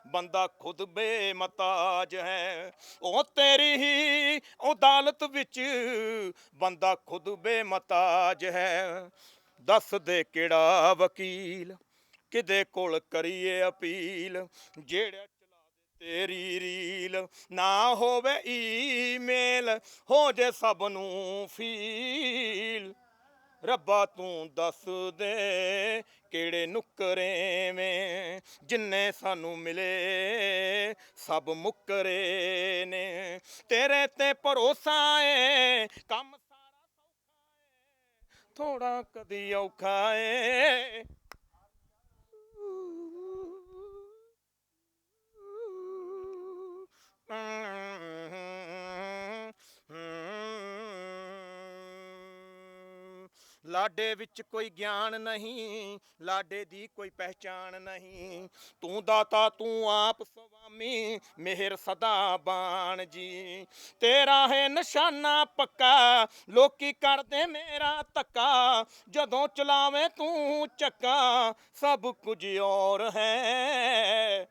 ਬੰਦਾ ਖੁਦ ਬੇਮਤਾਜ ਹੈ। ਉਹ ਤੇਰੀ ਹੀ ਅਦਾਲਤ ਵਿੱਚ ਬੰਦਾ ਖੁਦ ਬੇਮਤਾਜ ਹੈ। ਦੱਸ ਦੇ ਕਿਹੜਾ ਵਕੀਲ ਕਿਦੇ ਕੋਲ ਕਰੀਏ ਅਪੀਲ? ਜਿਹੜਾ ਚਲਾ ਤੇਰੀ ਰੀਲ, ਨਾ ਹੋਵੇ ਈਮੇਲ, ਹੋ ਜੇ ਸਭ ਨੂੰ ਫੀਲ। ਰੱਬਾ ਤੂੰ ਦੱਸ ਦੇ ਕਿਹੜੇ ਨੁਕਰੇ ਵੇਂ, ਜਿੰਨੇ ਸਾਨੂੰ ਮਿਲੇ, ਸਭ ਮੁਕਰੇ ਨੇ। ਤੇਰੇ ਤੇ ਭਰੋਸਾ ਏ, ਕੰਮ ਸਾਰਾ ਸੌਖਾ ਏ ਥੋੜਾ ਕਦੀ ਔਖਾ ਏ। ਲਾਡੇ ਵਿੱਚ ਕੋਈ ਗਿਆਨ ਨਹੀਂ, ਲਾਡੇ ਦੀ ਕੋਈ ਪਹਿਚਾਨ ਨਹੀਂ। ਤੂੰ ਦਾਤਾ, ਤੂੰ ਆਪ ਸੁਆਮੀ, ਮਿਹਰ ਸਦਾ ਬਾਣ ਜੀ। ਤੇਰਾ ਹੈ ਨਿਸ਼ਾਨਾ ਪੱਕਾ, ਲੋਕੀ ਕਰਦੇ ਮੇਰਾ ਤੱਕਾ ਜਦੋਂ ਚਲਾਵੇਂ ਤੂੰ ਚੱਕਾ, ਸਭ ਕੁਝ ਔਰ ਹੈ।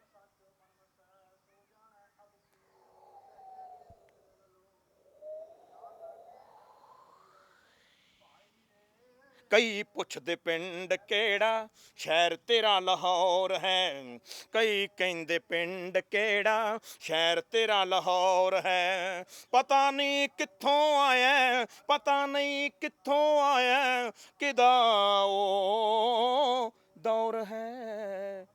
ਕਈ ਪੁੱਛਦੇ ਪਿੰਡ ਕਿਹੜਾ? ਸ਼ਹਿਰ ਤੇਰਾ ਲਾਹੌਰ ਹੈ। ਕਈ ਕਹਿੰਦੇ ਪਿੰਡ ਕਿਹੜਾ? ਸ਼ਹਿਰ ਤੇਰਾ ਲਾਹੌਰ ਹੈ। ਪਤਾ ਨਹੀਂ ਕਿੱਥੋਂ ਆਇਆ, ਪਤਾ ਨਹੀਂ ਕਿੱਥੋਂ ਆਇਆ, ਕਿਦਾ ਉਹ ਦੌਰ ਹੈ।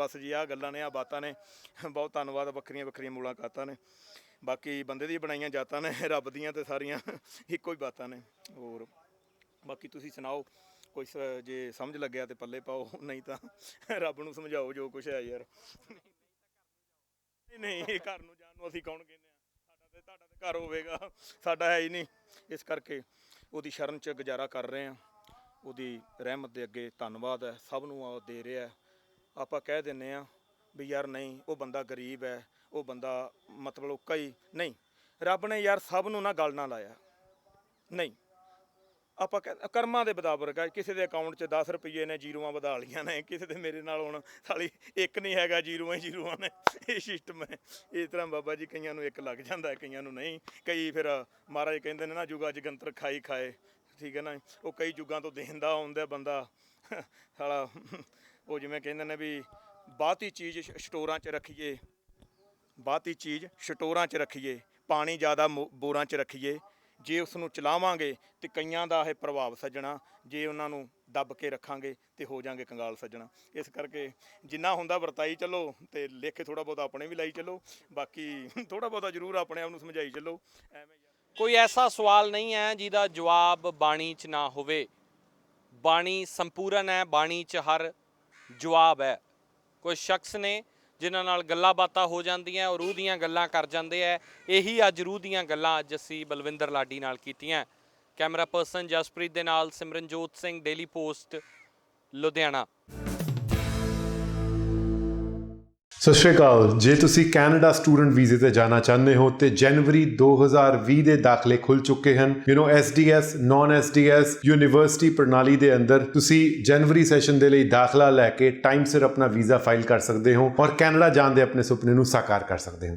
ਬਸ ਜੀ ਆ ਗੱਲਾਂ ਨੇ ਆ ਬਾਤਾਂ ਨੇ। ਬਹੁਤ ਧੰਨਵਾਦ, ਵੱਖਰੀਆਂ ਵੱਖਰੀਆਂ ਮੁਲਾਕਾਤਾਂ ਨੇ। ਬਾਕੀ ਬੰਦੇ ਦੀ ਬਣਾਈਆਂ ਜਾਤਾਂ ਨੇ, ਰੱਬ ਦੀਆਂ ਤੇ ਸਾਰੀਆਂ, ਇੱਕੋ ਹੀ ਬਾਤਾਂ ਨੇ। ਹੋਰ, ਬਾਕੀ ਤੁਸੀਂ ਸੁਣਾਓ, ਕੋਈ ਜੇ ਸਮਝ ਲੱਗਿਆ ਤੇ ਪੱਲੇ ਪਾਓ, ਨਹੀਂ ਤਾਂ ਰੱਬ ਨੂੰ ਸਮਝਾਓ ਜੋ ਕੁਛ ਹੈ ਯਾਰ। ਨਹੀਂ ਇਹ ਘਰ ਨੂੰ ਜਾਣ ਨੂੰ ਅਸੀਂ ਕੌਣ ਕਹਿੰਦੇ ਆ? ਸਾਡਾ ਤੇ ਤੁਹਾਡਾ ਤੇ ਘਰ ਹੋਵੇਗਾ, ਸਾਡਾ ਹੈ ਹੀ ਨਹੀਂ। ਇਸ ਕਰਕੇ ਉਹਦੀ ਸ਼ਰਨ 'ਚ ਗੁਜ਼ਾਰਾ ਕਰ ਰਹੇ ਆ। ਉਹਦੀ ਰਹਿਮਤ ਦੇ ਅੱਗੇ ਧੰਨਵਾਦ ਹੈ, ਸਭ ਨੂੰ ਉਹ ਦੇ ਰਿਹਾ ਆਪਾਂ ਕਹਿ ਦਿੰਨੇ ਆ ਵੀ ਯਾਰ ਨਹੀਂ, ਉਹ ਬੰਦਾ ਗਰੀਬ ਹੈ, ਉਹ ਬੰਦਾ ਮਤਲਬ ਉੱਕਾ ਹੀ ਨਹੀਂ। ਰੱਬ ਨੇ ਯਾਰ ਸਭ ਨੂੰ ਨਾ ਗੱਲ ਨਾ ਲਾਇਆ। ਨਹੀਂ। ਆਪਾਂ ਕਹਿ- ਕਰਮਾਂ ਦੇ ਬਰਾਬਰ ਹੈ ਕਿਸੇ ਦੇ ਅਕਾਊਂਟ 'ਚ 10 ਰੁਪਏ ਨੇ ਜੀਰੋਆਂ ਵਧਾ ਲੀਆਂ ਨੇ, ਕਿਸੇ ਦੇ ਮੇਰੇ ਨਾਲ ਹੁਣ ਸਾਲੀ ਇੱਕ ਨਹੀਂ ਹੈਗਾ, ਜੀਰੋਆਂ ਹੀ ਜੀਰੋਆਂ ਨੇ। ਇਹ ਸਿਸਟਮ ਹੈ। ਇਸ ਤਰ੍ਹਾਂ ਬਾਬਾ ਜੀ ਕਈਆਂ ਨੂੰ ਇੱਕ ਲੱਗ ਜਾਂਦਾ ਕਈਆਂ ਨੂੰ ਨਹੀਂ। ਕਈ ਫਿਰ ਮਹਾਰਾਜ ਕਹਿੰਦੇ ਨੇ ਨਾ, ਜੁਗਾ ਜਗੰਤਰ ਖਾਈ ਖਾਏ। ਠੀਕ ਹੈ ਨਾ? ਉਹ ਕਈ ਜੁਗਾਂ ਤੋਂ ਦੇਂਦਾ ਆਉਂਦਾ ਬੰਦਾ। ਸਾਲਾ ਉਹ ਜਿਵੇਂ ਕਹਿੰਦੇ ਨੇ ਵੀ ਬਾਤੀ ਚੀਜ਼ ਸਟੋਰਾਂ 'ਚ ਰੱਖੀਏ ਬਾਤੀ ਚੀਜ਼ ਸਟੋਰਾਂ 'ਚ ਰੱਖੀਏ, ਪਾਣੀ ਜ਼ਿਆਦਾ ਮੋ- ਬੋਰਾਂ 'ਚ ਰੱਖੀਏ, ਜੇ ਉਸ ਨੂੰ ਚਲਾਵਾਂਗੇ ਤੇ ਕਈਆਂ ਦਾ ਇਹ ਪ੍ਰਭਾਵ ਸੱਜਣਾ, ਜੇ ਉਹਨਾਂ ਨੂੰ ਦੱਬ ਕੇ ਰੱਖਾਂਗੇ ਤੇ ਹੋ ਜਾਾਂਗੇ ਕੰਗਾਲ ਸੱਜਣਾ। ਇਸ ਕਰਕੇ ਜਿੰਨਾ ਹੁੰਦਾ ਵਰਤਾਈ ਚੱਲੋ ਤੇ ਲਿਖ ਥੋੜਾ ਬਹੁਤਾ ਆਪਣੇ ਵੀ ਲਾਈ ਚੱਲੋ, ਬਾਕੀ ਥੋੜਾ ਬਹੁਤਾ ਜ਼ਰੂਰ ਆਪਣੇ ਆਪ ਨੂੰ ਸਮਝਾਈ ਚੱਲੋ। ਐਵੇਂ ਕੋਈ ਐਸਾ ਸਵਾਲ ਨਹੀਂ ਹੈ ਜਿਹਦਾ ਜਵਾਬ ਬਾਣੀ 'ਚ ਨਾ ਹੋਵੇ। ਬਾਣੀ ਸੰਪੂਰਨ ਹੈ, ਬਾਣੀ 'ਚ ਹਰ ਜਵਾਬ ਹੈ। ਕੋਈ ਸ਼ਖਸ ਨੇ ਜਿਨ੍ਹਾਂ ਨਾਲ ਗੱਲਾਂ ਬਾਤਾਂ ਹੋ ਜਾਂਦੀਆਂ ਔਰ ਰੂਹ ਦੀਆਂ ਗੱਲਾਂ ਕਰ ਜਾਂਦੇ ਆ। ਇਹੀ ਅੱਜ ਰੂਹ ਦੀਆਂ ਗੱਲਾਂ ਅੱਜ ਅਸੀਂ ਬਲਵਿੰਦਰ ਲਾਡੀ ਨਾਲ ਕੀਤੀਆਂ। ਕੈਮਰਾ ਪਰਸਨ ਜਸਪ੍ਰੀਤ ਦੇ ਨਾਲ ਸਿਮਰਨਜੋਤ ਸਿੰਘ, ਡੇਲੀ ਪੋਸਟ, ਲੁਧਿਆਣਾ। ਸਤਿ ਸ਼੍ਰੀ ਅਕਾਲ। ਜੇ ਤੁਸੀਂ ਕੈਨੇਡਾ ਸਟੂਡੈਂਟ ਵੀਜ਼ੇ ਤੇ ਜਾਣਾ ਚਾਹੁੰਦੇ ਹੋ, ਤੇ ਜਨਵਰੀ 2020 ਦੇ ਦਾਖਲੇ ਖੁੱਲ ਚੁੱਕੇ ਹਨ। You know SDS non SDS university ਪ੍ਰਣਾਲੀ ਦੇ ਅੰਦਰ ਤੁਸੀਂ ਜਨਵਰੀ ਸੈਸ਼ਨ ਦੇ ਲਈ ਦਾਖਲਾ ਲੈ ਕੇ ਟਾਈਮ ਸਿਰ ਆਪਣਾ ਵੀਜ਼ਾ ਫਾਈਲ ਕਰ ਸਕਦੇ ਹੋ ਔਰ ਕੈਨੇਡਾ ਜਾਣ ਦੇ ਆਪਣੇ ਸੁਪਨੇ ਨੂੰ ਸਾਕਾਰ ਕਰ ਸਕਦੇ ਹੋ।